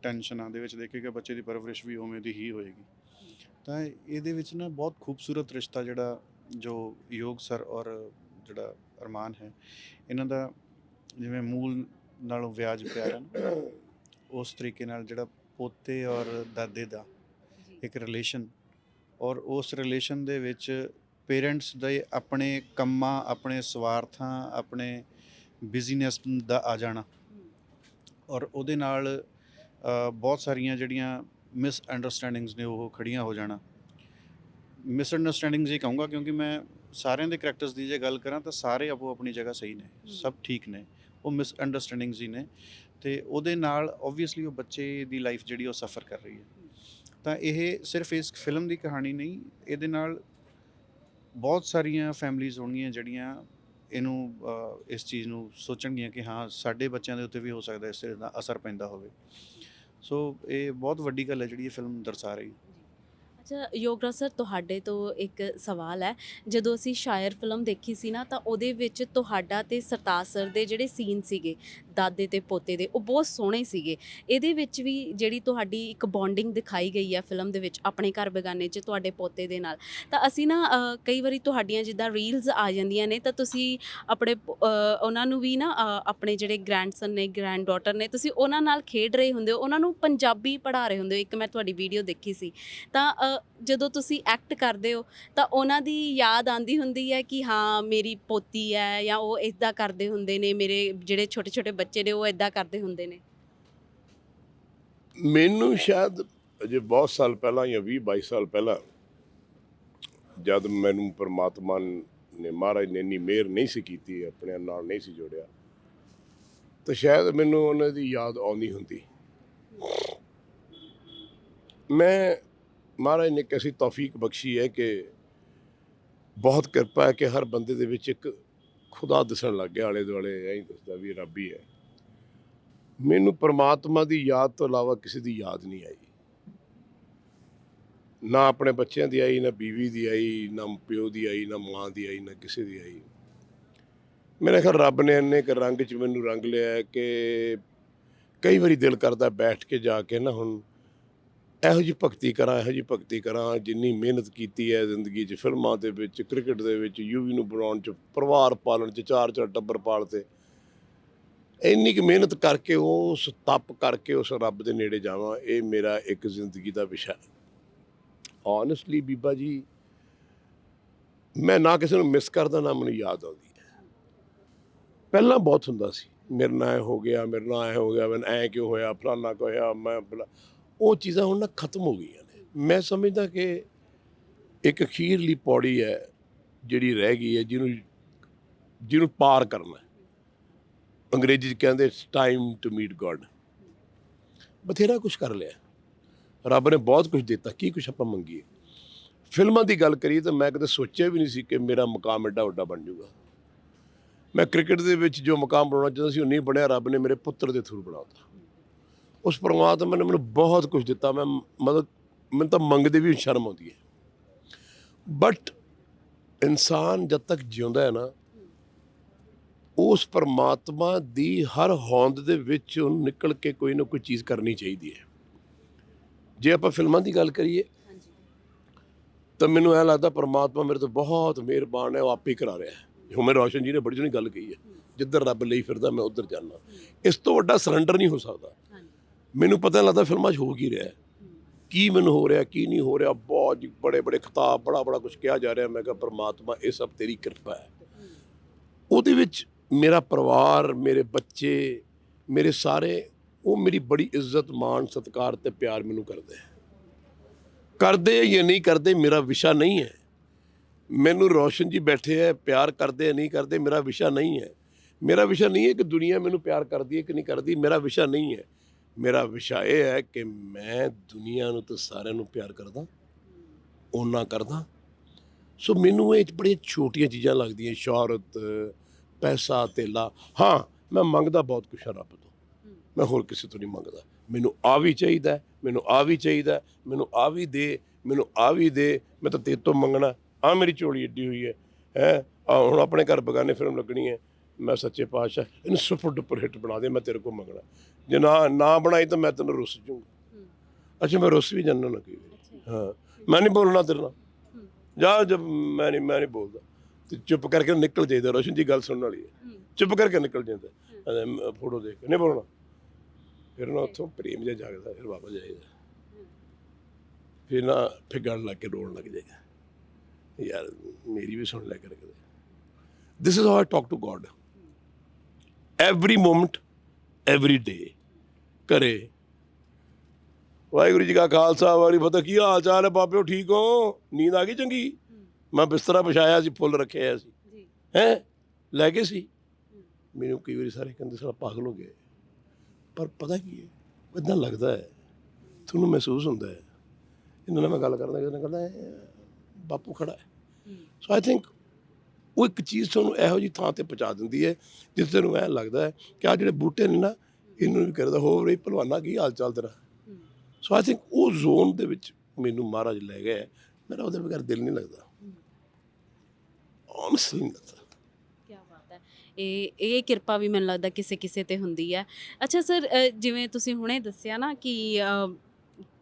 ਟੈਨਸ਼ਨਾਂ ਦੇ ਵਿੱਚ ਦੇਖੇਗਾ ਬੱਚੇ ਦੀ ਪਰਵਰਿਸ਼ ਵੀ ਉਵੇਂ ਦੀ ਹੀ ਹੋਏਗੀ। ਤਾਂ ਇਹਦੇ ਵਿੱਚ ਨਾ ਬਹੁਤ ਖੂਬਸੂਰਤ ਰਿਸ਼ਤਾ ਜਿਹੜਾ ਜੋ ਯੋਗ ਸਰ ਔਰ ਜਿਹੜਾ ਅਰਮਾਨ ਹੈ ਇਹਨਾਂ ਦਾ ਜਿਵੇਂ ਮੂਲ ਨਾਲੋਂ ਵਿਆਜ ਪਿਆਰ ਹੈ ਨਾ ਉਸ ਤਰੀਕੇ ਨਾਲ ਜਿਹੜਾ ਪੋਤੇ ਔਰ ਦਾਦੇ ਦਾ ਇੱਕ ਰਿਲੇਸ਼ਨ ਔਰ ਉਸ ਰਿਲੇਸ਼ਨ ਦੇ ਵਿੱਚ ਪੇਰੈਂਟਸ ਦੇ ਆਪਣੇ ਕੰਮਾਂ ਆਪਣੇ ਸਵਾਰਥਾਂ ਆਪਣੇ ਬਿਜ਼ੀਨੈਸ ਦਾ ਆ ਜਾਣਾ। ਔਰ ਉਹਦੇ ਨਾਲ ਬਹੁਤ ਸਾਰੀਆਂ ਜਿਹੜੀਆਂ ਮਿਸ ਅੰਡਰਸਟੈਂਡਿੰਗਸ ਨੇ ਉਹ ਖੜੀਆਂ ਹੋ ਜਾਣਾ। ਮਿਸ ਅੰਡਰਸਟੈਂਡਿੰਗਸ ਹੀ ਕਹੂੰਗਾ ਕਿਉਂਕਿ ਮੈਂ ਸਾਰਿਆਂ ਦੇ ਕਰੈਕਟਰਸ ਦੀ ਜੇ ਗੱਲ ਕਰਾਂ ਤਾਂ ਸਾਰੇ ਆਪੋ ਆਪਣੀ ਜਗ੍ਹਾ ਸਹੀ ਨੇ ਸਭ ਠੀਕ ਨੇ ਉਹ ਮਿਸ ਅੰਡਰਸਟੈਂਡਿੰਗਸ ਹੀ ਨੇ। ਤੇ ਉਹਦੇ ਨਾਲ ਓਬਵੀਅਸਲੀ ਉਹ ਬੱਚੇ ਦੀ ਲਾਈਫ ਜਿਹੜੀ ਉਹ ਸਫਰ ਕਰ ਰਹੀ ਹੈ। ਤਾਂ ਇਹ ਸਿਰਫ ਇਸ ਫਿਲਮ ਦੀ ਕਹਾਣੀ ਨਹੀਂ ਇਹਦੇ ਨਾਲ ਬਹੁਤ ਸਾਰੀਆਂ ਫੈਮਲੀਆਂ ਹੋਣਗੀਆਂ ਜਿਹੜੀਆਂ ਇਹਨੂੰ ਇਸ ਚੀਜ਼ ਨੂੰ ਸੋਚਣਗੀਆਂ ਕਿ ਹਾਂ, ਸਾਡੇ ਬੱਚਿਆਂ ਦੇ ਉੱਤੇ ਵੀ ਹੋ ਸਕਦਾ ਇਸ ਤਰ੍ਹਾਂ ਦਾ ਅਸਰ ਪੈਂਦਾ ਹੋਵੇ। ਸੋ ਇਹ ਬਹੁਤ ਵੱਡੀ ਗੱਲ ਹੈ ਜਿਹੜੀ ਇਹ ਫਿਲਮ ਦਰਸਾ ਰਹੀ। ਅੱਛਾ ਯੋਗਰਾਜ ਸਰ ਤੁਹਾਡੇ ਤੋਂ ਇੱਕ ਸਵਾਲ ਹੈ। ਜਦੋਂ ਅਸੀਂ ਸ਼ਾਇਰ ਫਿਲਮ ਦੇਖੀ ਸੀ ਨਾ ਤਾਂ ਉਹਦੇ ਵਿੱਚ ਤੁਹਾਡਾ ਤੇ ਸਰਤਾਜ ਸਰ ਦੇ ਜਿਹੜੇ ਸੀਨ ਸੀਗੇ ਦਾਦੇ ਤੇ ਪੋਤੇ ਦੇ ਉਹ ਬਹੁਤ ਸੋਹਣੇ ਸੀਗੇ। ਇਹਦੇ ਵਿੱਚ ਵੀ ਜਿਹੜੀ ਤੁਹਾਡੀ ਇੱਕ ਬੌਂਡਿੰਗ ਦਿਖਾਈ ਗਈ ਹੈ ਫਿਲਮ ਦੇ ਵਿੱਚ ਆਪਣੇ ਘਰ ਬਗਾਨੇ 'ਚ ਤੁਹਾਡੇ ਪੋਤੇ ਦੇ ਨਾਲ ਤਾਂ ਅਸੀਂ ਨਾ ਅ, ਕਈ ਵਾਰੀ ਤੁਹਾਡੀਆਂ ਜਿੱਦਾਂ ਰੀਲਸ ਆ ਜਾਂਦੀਆਂ ਨੇ ਤਾਂ ਤੁਸੀਂ ਆਪਣੇ ਪ- ਅ, ਉਹਨਾਂ ਨੂੰ ਵੀ ਨਾ ਅ, ਆਪਣੇ ਜਿਹੜੇ ਗ੍ਰੈਂਡਸਨ ਨੇ ਗ੍ਰੈਂਡ ਡਾਟਰ ਨੇ ਤੁਸੀਂ ਉਹਨਾਂ ਨਾਲ ਖੇਡ ਰਹੇ ਹੁੰਦੇ ਹੋ ਉਹਨਾਂ ਨੂੰ ਪੰਜਾਬੀ ਪੜ੍ਹਾ ਰਹੇ ਹੁੰਦੇ ਹੋ। ਇੱਕ ਮੈਂ ਤੁਹਾਡੀ ਵੀਡੀਓ ਦੇਖੀ ਸੀ। ਤਾਂ ਅ, ਜਦੋਂ ਤੁਸੀਂ ਐਕਟ ਕਰਦੇ ਹੋ, ਤਾਂ ਉਹਨਾਂ ਦੀ ਯਾਦ ਆਂਦੀ ਹੁੰਦੀ ਹੈ ਕਿ ਹਾਂ, ਮੇਰੀ ਪੋਤੀ ਹੈ ਜਾਂ ਉਹ ਇਦਾਂ ਕਰਦੇ ਹੁੰਦੇ ਨੇ, ਮੇਰੇ ਜਿਹੜੇ ਛੋਟੇ ਛੋਟੇ ਬੱਚੇ ਨੇ, ਉਹ ਇਦਾਂ ਕਰਦੇ ਹੁੰਦੇ ਨੇ? ਮੈਨੂੰ ਸ਼ਾਇਦ ਅਜੇ ਬਹੁਤ ਸਾਲ ਪਹਿਲਾਂ ਜਾਂ 20 22 ਸਾਲ ਪਹਿਲਾਂ ਜਦ ਮੈਨੂੰ ਪਰਮਾਤਮਾ ਨੇ ਮਹਾਰਾਜ ਨੇ ਇੰਨੀ ਮਿਹਰ ਨਹੀਂ ਸੀ ਕੀਤੀ ਆਪਣੇ ਨਾਲ ਨਹੀਂ ਸੀ ਜੋੜਿਆ, ਤਾਂ ਸ਼ਾਇਦ ਮੈਨੂੰ ਉਹਨਾਂ ਦੀ ਯਾਦ ਆਉਂਦੀ ਹੁੰਦੀ। ਮੈਂ ਮਹਾਰਾਜ ਨੇ ਕੈਸੀ ਤੌਫੀਕ ਬਖਸ਼ੀ ਹੈ ਕਿ ਬਹੁਤ ਕਿਰਪਾ ਹੈ ਕਿ ਹਰ ਬੰਦੇ ਦੇ ਵਿੱਚ ਇੱਕ ਖੁਦਾ ਦਿਸਣ ਲੱਗ ਗਿਆ ਆਲੇ ਦੁਆਲੇ, ਐਂ ਦੱਸਦਾ ਵੀ ਰੱਬ ਹੀ ਹੈ। ਮੈਨੂੰ ਪ੍ਰਮਾਤਮਾ ਦੀ ਯਾਦ ਤੋਂ ਇਲਾਵਾ ਕਿਸੇ ਦੀ ਯਾਦ ਨਹੀਂ ਆਈ। ਨਾ ਆਪਣੇ ਬੱਚਿਆਂ ਦੀ ਆਈ, ਨਾ ਬੀਵੀ ਦੀ ਆਈ, ਨਾ ਪਿਓ ਦੀ ਆਈ, ਨਾ ਮਾਂ ਦੀ ਆਈ, ਨਾ ਕਿਸੇ ਦੀ ਆਈ। ਮੇਰੇ ਖਿਆਲ ਰੱਬ ਨੇ ਇੰਨੇ ਕੁ ਰੰਗ 'ਚ ਮੈਨੂੰ ਰੰਗ ਲਿਆ ਕਿ ਕਈ ਵਾਰੀ ਦਿਲ ਕਰਦਾ ਬੈਠ ਕੇ ਜਾ ਕੇ ਨਾ ਹੁਣ ਇਹੋ ਜਿਹੀ ਭਗਤੀ ਕਰਾਂ, ਇਹੋ ਜਿਹੀ ਭਗਤੀ ਕਰਾਂ, ਜਿੰਨੀ ਮਿਹਨਤ ਕੀਤੀ ਹੈ ਜ਼ਿੰਦਗੀ 'ਚ, ਫਿਲਮਾਂ ਦੇ ਵਿੱਚ, ਕ੍ਰਿਕਟ ਦੇ ਵਿੱਚ ਯੂਵੀ ਨੂੰ ਬਣਾਉਣ 'ਚ, ਪਰਿਵਾਰ ਪਾਲਣ 'ਚ, ਚਾਰ ਚਾਰ ਟੱਬਰ ਪਾਲਤੇ ਇੰਨੀ ਕੁ ਮਿਹਨਤ ਕਰਕੇ ਉਸ ਤਪ ਕਰਕੇ ਉਸ ਰੱਬ ਦੇ ਨੇੜੇ ਜਾਵਾਂ, ਇਹ ਮੇਰਾ ਇੱਕ ਜ਼ਿੰਦਗੀ ਦਾ ਵਿਸ਼ਾ ਓਨੈਸਟਲੀ ਬੀਬਾ ਜੀ, ਮੈਂ ਨਾ ਕਿਸੇ ਨੂੰ ਮਿਸ ਕਰਦਾ, ਨਾ ਮੈਨੂੰ ਯਾਦ ਆਉਂਦੀ ਹੈ। ਪਹਿਲਾਂ ਬਹੁਤ ਹੁੰਦਾ ਸੀ, ਮੇਰੇ ਨਾਲ ਇਹ ਹੋ ਗਿਆ, ਮੇਰੇ ਨਾਲ ਇਹ ਹੋ ਗਿਆ ਮੈਂ ਐ ਕਿਉਂ ਹੋਇਆ, ਫਲਾਨਾ ਕਿਉਂ ਹੋਇਆ, ਮੈਂ ਫਲਾ- ਉਹ ਚੀਜ਼ਾਂ ਹੁਣ ਨਾ ਖਤਮ ਹੋ ਗਈਆਂ ਨੇ। ਮੈਂ ਸਮਝਦਾ ਕਿ ਇੱਕ ਅਖੀਰਲੀ ਪੌੜੀ ਹੈ ਜਿਹੜੀ ਰਹਿ ਗਈ ਹੈ, ਜਿਹਨੂੰ ਜਿਹਨੂੰ ਪਾਰ ਕਰਨਾ ਅੰਗਰੇਜ਼ੀ 'ਚ ਕਹਿੰਦੇ it's time to meet God ਬਥੇਰਾ ਕੁਝ ਕਰ ਲਿਆ। ਰੱਬ ਨੇ ਬਹੁਤ ਕੁਝ ਦਿੱਤਾ, ਕੀ ਕੁਝ ਆਪਾਂ ਮੰਗੀਏ? ਫਿਲਮਾਂ ਦੀ ਗੱਲ ਕਰੀਏ ਤਾਂ ਮੈਂ ਕਦੇ ਸੋਚਿਆ ਵੀ ਨਹੀਂ ਸੀ ਕਿ ਮੇਰਾ ਮੁਕਾਮ ਐਡਾ ਵੱਡਾ ਬਣ ਜਾਊਗਾ। ਮੈਂ ਕ੍ਰਿਕਟ ਦੇ ਵਿੱਚ ਜੋ ਮੁਕਾਮ ਬਣਾਉਣਾ ਚਾਹੁੰਦਾ ਸੀ, ਉਹ ਨਹੀਂ ਬਣਿਆ। ਰੱਬ ਨੇ ਮੇਰੇ ਪੁੱਤਰ ਦੇ ਥਰੂ ਬਣਾਤਾ। ਉਸ ਪਰਮਾਤਮਾ ਨੇ ਮੈਨੂੰ ਬਹੁਤ ਕੁਝ ਦਿੱਤਾ। ਮੈਂ ਮਤਲਬ ਮੈਨੂੰ ਤਾਂ ਮੰਗਦੇ ਵੀ ਸ਼ਰਮ ਆਉਂਦੀ ਹੈ। ਬਟ ਇਨਸਾਨ ਜਦ ਤੱਕ ਜਿਉਂਦਾ ਹੈ ਨਾ, ਉਸ ਪਰਮਾਤਮਾ ਦੀ ਹਰ ਹੋਂਦ ਦੇ ਵਿੱਚ ਉਹਨੂੰ ਨਿਕਲ ਕੇ ਕੋਈ ਨਾ ਕੋਈ ਚੀਜ਼ ਕਰਨੀ ਚਾਹੀਦੀ ਹੈ। ਜੇ ਆਪਾਂ ਫਿਲਮਾਂ ਦੀ ਗੱਲ ਕਰੀਏ, ਤਾਂ ਮੈਨੂੰ ਐ ਲੱਗਦਾ ਪਰਮਾਤਮਾ ਮੇਰੇ ਤੋਂ ਬਹੁਤ ਮਿਹਰਬਾਨ ਹੈ, ਉਹ ਆਪੇ ਹੀ ਕਰਾ ਰਿਹਾ ਹੈ। ਹੁਮਰ ਰੋਸ਼ਨ ਜੀ ਨੇ ਬੜੀ ਸੋਹਣੀ ਗੱਲ ਕਹੀ ਹੈ, ਜਿੱਧਰ ਰੱਬ ਲਈ ਫਿਰਦਾ, ਮੈਂ ਉੱਧਰ ਜਾਣਾ ਇਸ ਤੋਂ ਵੱਡਾ ਸਰੈਂਡਰ ਨਹੀਂ ਹੋ ਸਕਦਾ। ਮੈਨੂੰ ਪਤਾ ਨਹੀਂ ਲੱਗਦਾ ਫਿਲਮਾਂ 'ਚ ਹੋ ਕੀ ਰਿਹਾ। ਕੀ ਮੈਨੂੰ ਹੋ ਰਿਹਾ, ਕੀ ਨਹੀਂ ਹੋ ਰਿਹਾ, ਬਹੁਤ ਬੜੇ ਬੜੇ ਖਿਤਾਬ, ਬੜਾ ਬੜਾ ਕੁਝ ਕਿਹਾ ਜਾ ਰਿਹਾ। ਮੈਂ ਕਿਹਾ, ਪਰਮਾਤਮਾ, ਇਹ ਸਭ ਤੇਰੀ ਕਿਰਪਾ ਹੈ। ਉਹਦੇ ਵਿੱਚ ਮੇਰਾ ਪਰਿਵਾਰ, ਮੇਰੇ ਬੱਚੇ, ਮੇਰੇ ਸਾਰੇ, ਉਹ ਮੇਰੀ ਬੜੀ ਇੱਜ਼ਤ, ਮਾਣ, ਸਤਿਕਾਰ ਤੇ ਪਿਆਰ ਮੈਨੂੰ ਕਰਦੇ ਹੈ। ਕਰਦੇ ਜਾਂ ਨਹੀਂ ਕਰਦੇ, ਮੇਰਾ ਵਿਸ਼ਾ ਨਹੀਂ ਹੈ। ਮੈਨੂੰ ਰੋਸ਼ਨ ਜੀ ਬੈਠੇ ਹੈ, ਪਿਆਰ ਕਰਦੇ ਆ ਨਹੀਂ ਕਰਦੇ, ਮੇਰਾ ਵਿਸ਼ਾ ਨਹੀਂ ਹੈ। ਮੇਰਾ ਵਿਸ਼ਾ ਨਹੀਂ ਹੈ ਕਿ ਦੁਨੀਆ ਮੈਨੂੰ ਪਿਆਰ ਕਰਦੀ ਹੈ ਕਿ ਨਹੀਂ ਕਰਦੀ, ਮੇਰਾ ਵਿਸ਼ਾ ਨਹੀਂ ਹੈ। ਮੇਰਾ ਵਿਸ਼ਾ ਇਹ ਹੈ ਕਿ ਮੈਂ ਦੁਨੀਆ ਨੂੰ ਤੇ ਸਾਰਿਆਂ ਨੂੰ ਪਿਆਰ ਕਰਦਾ, ਓਨਾ ਕਰਦਾ। ਸੋ ਮੈਨੂੰ ਇਹ ਬੜੀਆਂ ਛੋਟੀਆਂ ਚੀਜ਼ਾਂ ਲੱਗਦੀਆਂ, ਸ਼ੌਹਰਤ, ਪੈਸਾ ਤੇਲਾ ਹਾਂ, ਮੈਂ ਮੰਗਦਾ ਬਹੁਤ ਕੁਛ ਹੈ ਰੱਬ ਤੋਂ। ਮੈਂ ਹੋਰ ਕਿਸੇ ਤੋਂ ਨਹੀਂ ਮੰਗਦਾ। ਮੈਨੂੰ ਆ ਵੀ ਚਾਹੀਦਾ, ਮੈਨੂੰ ਆ ਵੀ ਚਾਹੀਦਾ, ਮੈਨੂੰ ਆ ਵੀ ਦੇ, ਮੈਨੂੰ ਆ ਵੀ ਦੇ, ਮੈਂ ਤਾਂ ਤੇਰੇ ਤੋਂ ਮੰਗਣਾ। ਆ ਮੇਰੀ ਝੋਲੀ ਏਡੀ ਹੋਈ ਹੈ ਹੈ? ਹੁਣ ਆਪਣੇ ਘਰ ਬਗਾਨੇ ਫਿਲਮ ਲੱਗਣੀ ਹੈ। ਮੈਂ ਸੱਚੇ ਪਾਤਸ਼ਾਹ ਇਹਨੂੰ ਸੁਪਰ ਡੁਪਰ ਹਿੱਟ ਬਣਾ ਦੇ ਮੈਂ ਤੇਰੇ ਕੋਲ ਮੰਗਣਾ। ਜੇ ਨਾ ਨਾ ਬਣਾਈ ਤਾਂ ਮੈਂ ਤੈਨੂੰ ਰੁੱਸ ਜੂੰਗਾ। ਅੱਛਾ ਮੈਂ ਰੁੱਸ ਵੀ ਜਾਂਦਾ ਨਾ ਕਈ ਹਾਂ ਮੈਂ ਨਹੀਂ ਬੋਲਣਾ ਤੇਰੇ ਨਾਲ। ਜਾ ਜਬ ਮੈਂ ਨਹੀਂ ਮੈਂ ਨਹੀਂ ਬੋਲਦਾ। ਤੇ ਚੁੱਪ ਕਰਕੇ ਨਿਕਲ ਜਾਈਦਾ ਰੋਸ਼ਨ ਜੀ ਗੱਲ ਸੁਣਨ ਵਾਲੀ ਹੈ। ਚੁੱਪ ਕਰਕੇ ਨਿਕਲ ਜਾਂਦਾ ਫੋਟੋ ਦੇਖ ਕੇ। ਨਹੀਂ ਬੋਲਣਾ। ਫਿਰ ਨਾ ਉੱਥੋਂ ਪ੍ਰੇਮ ਜਿਹਾ ਜਾਗਦਾ ਫਿਰ ਵਾਪਸ ਜਾਈਦਾ। ਫਿਰ ਨਾ ਫਿਰ ਗੱਲ ਲੱਗ ਕੇ ਰੋਣ ਲੱਗ ਜਾਏਗਾ ਯਾਰ ਮੇਰੀ ਵੀ ਸੁਣ ਲੈ ਕਰ ਕਦੇ। This is how I talk to God every moment every day ਕਰੇ ਵਾਹਿਗੁਰੂ ਜੀ ਕਾ ਖਾਲਸਾ ਵਾਹਿਗੁਰੂ ਫਤਿਹ। ਕੀ ਹਾਲ ਚਾਲ ਹੈ ਬਾਬਿਓ? ਠੀਕ ਹੋ? ਨੀਂਦ ਆ ਗਈ ਚੰਗੀ? ਮੈਂ ਬਿਸਤਰਾ ਵਿਛਾਇਆ ਸੀ ਫੁੱਲ ਰੱਖਿਆ ਸੀ। ਜੀ। ਹੈ? ਲੈ ਗਏ ਸੀ? ਮੈਨੂੰ ਕਈ ਵਾਰੀ ਸਾਰੇ ਕਹਿੰਦੇ ਸਾਲਾ ਪਾਗਲ ਹੋ ਗਿਆ। ਪਰ ਪਤਾ ਕੀ ਹੈ? ਇਦਾਂ ਲੱਗਦਾ ਹੈ। ਤੁਹਾਨੂੰ ਮਹਿਸੂਸ ਹੁੰਦਾ ਹੈ। ਇਹਨਾਂ ਨਾਲ ਮੈਂ ਗੱਲ ਕਰਦਾ ਕਿਹਨਾਂ ਕਹਿੰਦਾ ਬਾਪੂ ਖੜਾ ਹੈ। ਸੋ ਆਈ ਥਿੰਕ ਉਹ ਇੱਕ ਚੀਜ਼ ਤੁਹਾਨੂੰ ਇਹੋ ਜੀ ਥਾਂ ਤੇ ਪਹੁੰਚਾ ਦਿੰਦੀ ਹੈ ਜਿਸ ਨੂੰ ਐਂ ਲੱਗਦਾ ਹੈ ਕਿ ਆ ਜਿਹੜੇ ਬੂਟੇ ਨੇ ਨਾ ਇਹਨੂੰ ਵੀ ਕਰਦਾ ਹੋ ਰਹੀ ਭਲਵਾਨਾ ਕੀ ਹਾਲ ਚਾਲ ਤੇਰਾ? ਸੋ ਆਈ ਥਿੰਕ ਉਹ ਜ਼ੋਨ ਦੇ ਵਿੱਚ ਮੈਨੂੰ ਮਹਾਰਾਜ ਲੈ ਗਏ ਮੇਰਾ ਉਹਦੇ ਬਗੈਰ ਦਿਲ ਨਹੀਂ ਲੱਗਦਾ। ਆਨੈਸਟਲੀ ਨਹੀਂ ਲੱਗਦਾ। ਇਹ ਇਹ ਕਿਰਪਾ ਵੀ ਮੈਨੂੰ ਲੱਗਦਾ ਕਿਸੇ ਕਿਸੇ ਤੇ ਹੁੰਦੀ ਹੈ। ਅੱਛਾ ਸਰ ਜਿਵੇਂ ਤੁਸੀਂ ਹੁਣੇ ਦੱਸਿਆ ਨਾ ਕਿ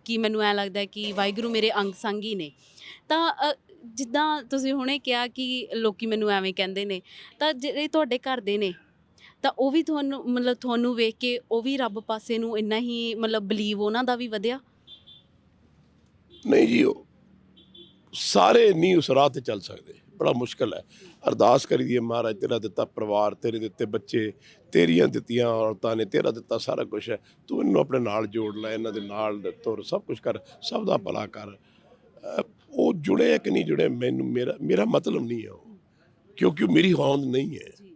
ਕਿ ਮੈਨੂੰ ਐ ਲੱਗਦਾ ਕਿ ਵਾਹਿਗੁਰੂ ਮੇਰੇ ਅੰਗ ਸੰਗ ਹੀ ਨੇ। ਤਾਂ ਜਿੱਦਾਂ ਤੁਸੀਂ ਹੁਣੇ ਕਿਹਾ ਕਿ ਲੋਕੀ ਮੈਨੂੰ ਐਵੇਂ ਕਹਿੰਦੇ ਨੇ, ਤਾਂ ਜਿਹੜੇ ਤੁਹਾਡੇ ਘਰ ਦੇ ਨੇ, ਤਾਂ ਉਹ ਵੀ ਤੁਹਾਨੂੰ, ਮਤਲਬ ਤੁਹਾਨੂੰ ਵੇਖ ਕੇ ਉਹ ਵੀ ਰੱਬ ਪਾਸੇ ਨੂੰ ਇੰਨਾ ਹੀ, ਮਤਲਬ ਬਲੀਵ ਉਹਨਾਂ ਦਾ ਵੀ ਵਧਿਆ? ਨਹੀਂ ਜੀ, ਉਹ ਸਾਰੇ ਨਹੀਂ ਉਸ ਰਾਹ ਤੇ ਚੱਲ ਸਕਦੇ, ਬੜਾ ਮੁਸ਼ਕਲ ਹੈ। ਅਰਦਾਸ ਕਰੀਏ ਮਹਾਰਾਜ, ਤੇਰਾ ਦਿੱਤਾ ਪਰਿਵਾਰ, ਤੇਰੇ ਦਿੱਤੇ ਬੱਚੇ, ਤੇਰੀਆਂ ਦਿੱਤੀਆਂ ਔਰਤਾਂ ਨੇ, ਤੇਰਾ ਦਿੱਤਾ ਸਾਰਾ ਕੁਝ ਹੈ। ਤੂੰ ਇਹਨੂੰ ਆਪਣੇ ਨਾਲ ਜੋੜ ਲੈ, ਇਹਨਾਂ ਦੇ ਨਾਲ ਤੁਰ, ਸਭ ਕੁਝ ਕਰ, ਸਭ ਦਾ ਭਲਾ ਕਰ। ਜੁੜੇ ਹੈ ਕਿ ਨਹੀਂ ਜੁੜੇ ਮੈਨੂੰ ਮੇਰਾ ਮੇਰਾ ਮਤਲਬ ਨਹੀਂ ਹੈ ਉਹ। ਕਿਉਂਕਿ ਉਹ ਮੇਰੀ ਹੋਂਦ ਨਹੀਂ ਹੈ।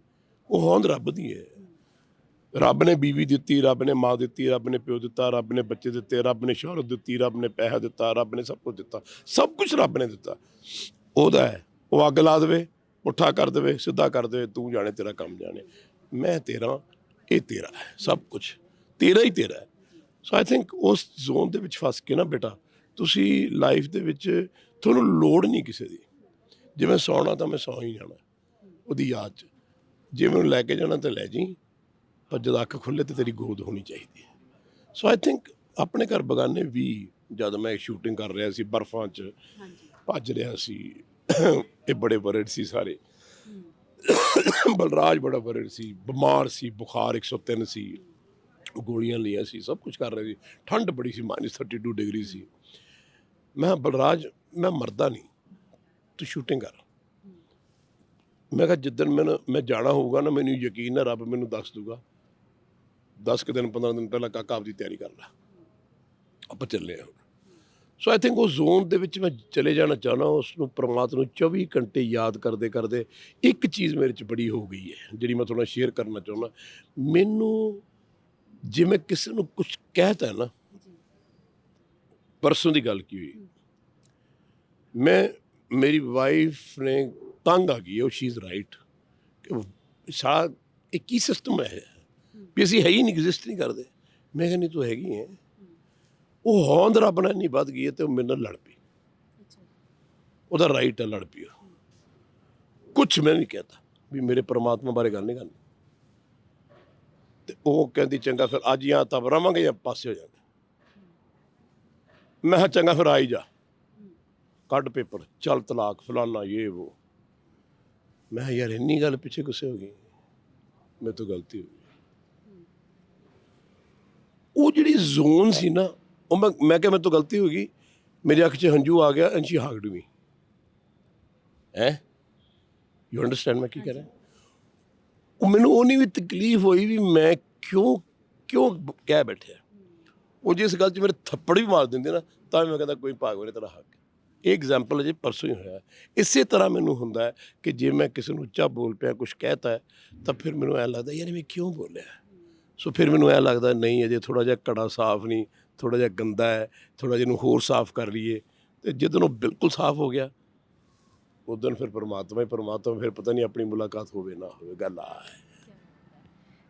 ਉਹ ਹੋਂਦ ਰੱਬ ਦੀ ਹੈ। ਰੱਬ ਨੇ ਬੀਵੀ ਦਿੱਤੀ ਰੱਬ ਨੇ ਮਾਂ ਦਿੱਤੀ ਰੱਬ ਨੇ ਪਿਓ ਦਿੱਤਾ ਰੱਬ ਨੇ ਬੱਚੇ ਦਿੱਤੇ ਰੱਬ ਨੇ ਸ਼ੌਹਰਤ ਦਿੱਤੀ ਰੱਬ ਨੇ ਪੈਸਾ ਦਿੱਤਾ ਰੱਬ ਨੇ ਸਭ ਕੁਝ ਦਿੱਤਾ। ਸਭ ਕੁਝ ਰੱਬ ਨੇ ਦਿੱਤਾ। ਉਹਦਾ ਹੈ ਉਹ ਅੱਗ ਲਾ ਦੇਵੇ ਪੁੱਠਾ ਕਰ ਦੇਵੇ ਸਿੱਧਾ ਕਰ ਦੇਵੇ ਤੂੰ ਜਾਣੇ ਤੇਰਾ ਕੰਮ ਜਾਣੇ। ਮੈਂ ਤੇਰਾ ਇਹ ਤੇਰਾ ਹੈ ਸਭ ਕੁਝ ਤੇਰਾ ਹੀ ਤੇਰਾ ਹੈ। ਸੋ ਆਈ ਥਿੰਕ ਉਸ ਜ਼ੋਨ ਦੇ ਵਿੱਚ ਫਸ ਕੇ ਨਾ ਬੇਟਾ ਤੁਸੀਂ ਲਾਈਫ ਦੇ ਵਿੱਚ ਤੁਹਾਨੂੰ ਲੋੜ ਨਹੀਂ ਕਿਸੇ ਦੀ। ਜਿਵੇਂ ਸੌਣਾ ਤਾਂ ਮੈਂ ਸੌਂ ਹੀ ਜਾਣਾ ਉਹਦੀ ਯਾਦ 'ਚ। ਜੇ ਮੈਨੂੰ ਲੈ ਕੇ ਜਾਣਾ ਤਾਂ ਲੈ ਜੀ ਪਰ ਜਦ ਅੱਖ ਖੁੱਲੇ ਤੇ ਤੇਰੀ ਗੋਦ ਹੋਣੀ ਚਾਹੀਦੀ ਹੈ। ਸੋ ਆਈ ਥਿੰਕ ਆਪਣੇ ਘਰ ਬਗਾਨੇ ਵੀ ਜਦ ਮੈਂ ਸ਼ੂਟਿੰਗ ਕਰ ਰਿਹਾ ਸੀ ਬਰਫਾਂ 'ਚ ਹਾਂਜੀ। ਭੱਜ ਰਿਹਾ ਸੀ ਇਹ ਬੜੇ ਵਰਡ ਸੀ ਸਾਰੇ। ਬਲਰਾਜ ਬੜਾ ਵਰਡ ਸੀ ਬਿਮਾਰ ਸੀ ਬੁਖਾਰ 103 ਸੀ ਗੋਲੀਆਂ ਲਈਆਂ ਸੀ ਸਭ ਕੁਝ ਕਰ ਰਹੇ ਸੀ। ਠੰਡ ਬੜੀ ਸੀ -32 ਡਿਗਰੀ ਸੀ। ਮੈਂ ਬਲਰਾਜ ਮੈਂ ਮਰਦਾ ਨਹੀਂ। ਤੂੰ ਸ਼ੂਟਿੰਗ ਕਰ। ਮੈਂ ਕਿਹਾ ਜਿੱਦਣ ਮੈਨੂੰ ਮੈਂ ਜਾਣਾ ਹੋਊਗਾ ਨਾ ਮੈਨੂੰ ਯਕੀਨ ਹੈ ਰੱਬ ਮੈਨੂੰ ਦੱਸ ਦੂਗਾ। 10 ਕੁ ਦਿਨ 15 ਦਿਨ ਪਹਿਲਾਂ ਕਾਕਾ ਆਪਦੀ ਤਿਆਰੀ ਕਰ ਲੈ। ਆਪਾਂ ਚੱਲੇ ਹਾਂ ਸੋ ਆਈ ਥਿੰਕ ਉਹ ਜ਼ੋਨ ਦੇ ਵਿੱਚ ਮੈਂ ਚਲੇ ਜਾਣਾ ਚਾਹਣਾ ਉਸ ਨੂੰ ਪ੍ਰਮਾਤਮਾ ਨੂੰ 24 ਘੰਟੇ ਯਾਦ ਕਰਦੇ ਕਰਦੇ ਇੱਕ ਚੀਜ਼ ਮੇਰੇ 'ਚ ਬੜੀ ਹੋ ਗਈ ਹੈ ਜਿਹੜੀ ਮੈਂ ਤੁਹਾਡੇ ਨਾਲ ਸ਼ੇਅਰ ਕਰਨਾ ਚਾਹੁੰਦਾ। ਮੈਨੂੰ ਜਿਵੇਂ ਕਿਸੇ ਨੂੰ ਕੁਝ ਕਹਿਤਾ ਨਾ ਪਰਸੋਂ ਦੀ ਗੱਲ ਕੀ ਹੋਈ? ਮੈਂ ਮੇਰੀ ਵਾਈਫ ਨੇ ਤੰਗ ਆ ਗਈ ਉਹ ਸ਼ੀ ਇਜ਼ ਰਾਈਟ ਕਿ ਸਾਰਾ ਇਹ ਕੀ ਸਿਸਟਮ ਹੈ ਵੀ ਅਸੀਂ ਹੈ ਹੀ ਨਹੀਂ ਐਗਜ਼ਿਸਟ ਨਹੀਂ ਕਰਦੇ ਮੈਂ ਕਹਿੰਦੀ ਤੂੰ ਹੈਗੀ ਹੈ ਉਹ ਹੋਂਦ ਰੱਬ ਨਾਲ ਨਹੀਂ ਵੱਧ ਗਈ ਹੈ ਤੇ ਉਹ ਮੇਰੇ ਨਾਲ ਲੜ ਪਈ ਉਹਦਾ ਰਾਈਟ ਹੈ ਲੜ ਪਈ ਉਹ। ਕੁਛ ਮੈਂ ਨਹੀਂ ਕਹਤਾ ਵੀ ਮੇਰੇ ਪ੍ਰਮਾਤਮਾ ਬਾਰੇ ਗੱਲ ਨਹੀਂ ਕਰਨੀ ਤੇ ਉਹ ਕਹਿੰਦੀ ਚੰਗਾ ਫਿਰ ਅੱਜ ਜਾਂ ਤਾਂ ਰਵਾਂਗੇ ਜਾਂ ਪਾਸੇ ਹੋ ਜਾਵਾਂਗੇ ਮੈਂ ਕਿਹਾ ਚੰਗਾ ਫਿਰ ਆਈ ਜਾ ਕੱਢ ਪੇਪਰ, ਚੱਲ ਤਲਾਕ, ਫਲਾਨਾ ਇਹ ਉਹ ਮੈਂ ਯਾਰ, ਇੰਨੀ ਗੱਲ ਪਿੱਛੇ ਗੁੱਸੇ ਹੋ ਗਈ। ਮੇਰੇ ਤੋਂ ਗਲਤੀ ਹੋ ਗਈ। ਉਹ ਜਿਹੜੀ ਜ਼ੋਨ ਸੀ ਨਾ, ਉਹ ਮੈਂ ਮੈਂ ਕਿਹਾ ਮੇਰੇ ਤੋਂ ਗਲਤੀ ਹੋ ਗਈ। ਮੇਰੇ ਅੱਖ 'ਚ ਹੰਝੂ ਆ ਗਿਆ ਐਂਡ ਸ਼ੀ ਹਗਡ ਮੀ ਹੈ? ਯੂ ਅੰਡਰਸਟੈਂਡ ਮੈਂ ਕੀ ਕਹਿ ਰਿਹਾ? ਉਹ ਮੈਨੂੰ ਉਹ ਨਹੀਂ ਵੀ ਤਕਲੀਫ ਹੋਈ ਵੀ ਮੈਂ ਕਿਉਂ ਕਿਉਂ ਕਹਿ ਬੈਠਿਆ। ਉਹ ਜਿਸ ਗੱਲ 'ਚ ਮੇਰੇ ਥੱਪੜ ਵੀ ਮਾਰ ਦਿੰਦੇ ਨਾ, ਤਾਂ ਵੀ ਮੈਂ ਕਹਿੰਦਾ, ਕੋਈ ਭਾਗ ਮੇਰੇ ਤੇਰਾ ਹੱਕ। ਇਹ ਐਗਜ਼ਾਮਪਲ ਅਜੇ ਪਰਸੋਂ ਹੀ ਹੋਇਆ। ਇਸੇ ਤਰ੍ਹਾਂ ਮੈਨੂੰ ਹੁੰਦਾ ਕਿ ਜੇ ਮੈਂ ਕਿਸੇ ਨੂੰ ਉੱਚਾ ਬੋਲ ਪਿਆ ਕੁਝ ਕਹਿਤਾ ਤਾਂ ਫਿਰ ਮੈਨੂੰ ਐ ਲੱਗਦਾ, ਯਾਰ ਮੈਂ ਕਿਉਂ ਬੋਲਿਆ? ਸੋ ਫਿਰ ਮੈਨੂੰ ਐ ਲੱਗਦਾ, ਨਹੀਂ, ਅਜੇ ਥੋੜਾ ਜਿਹਾ ਕੜਾ ਸਾਫ਼ ਨਹੀਂ ਥੋੜਾ ਜਿਹਾ ਗੰਦਾ ਹੈ ਥੋੜਾ ਜਿਹਾ ਨੂੰ ਹੋਰ ਸਾਫ਼ ਕਰ ਲਈਏ। ਤੇ ਜਦੋਂ ਉਹ ਬਿਲਕੁਲ ਸਾਫ਼ ਹੋ ਗਿਆ ਉਦੋਂ ਫਿਰ ਪਰਮਾਤਮਾ ਹੀ ਪਰਮਾਤਮਾ, ਫਿਰ ਪਤਾ ਨਹੀਂ ਆਪਣੀ ਮੁਲਾਕਾਤ ਹੋਵੇ, ਨਾ ਹੋਵੇ, ਗੱਲ ਆ। ਹੈ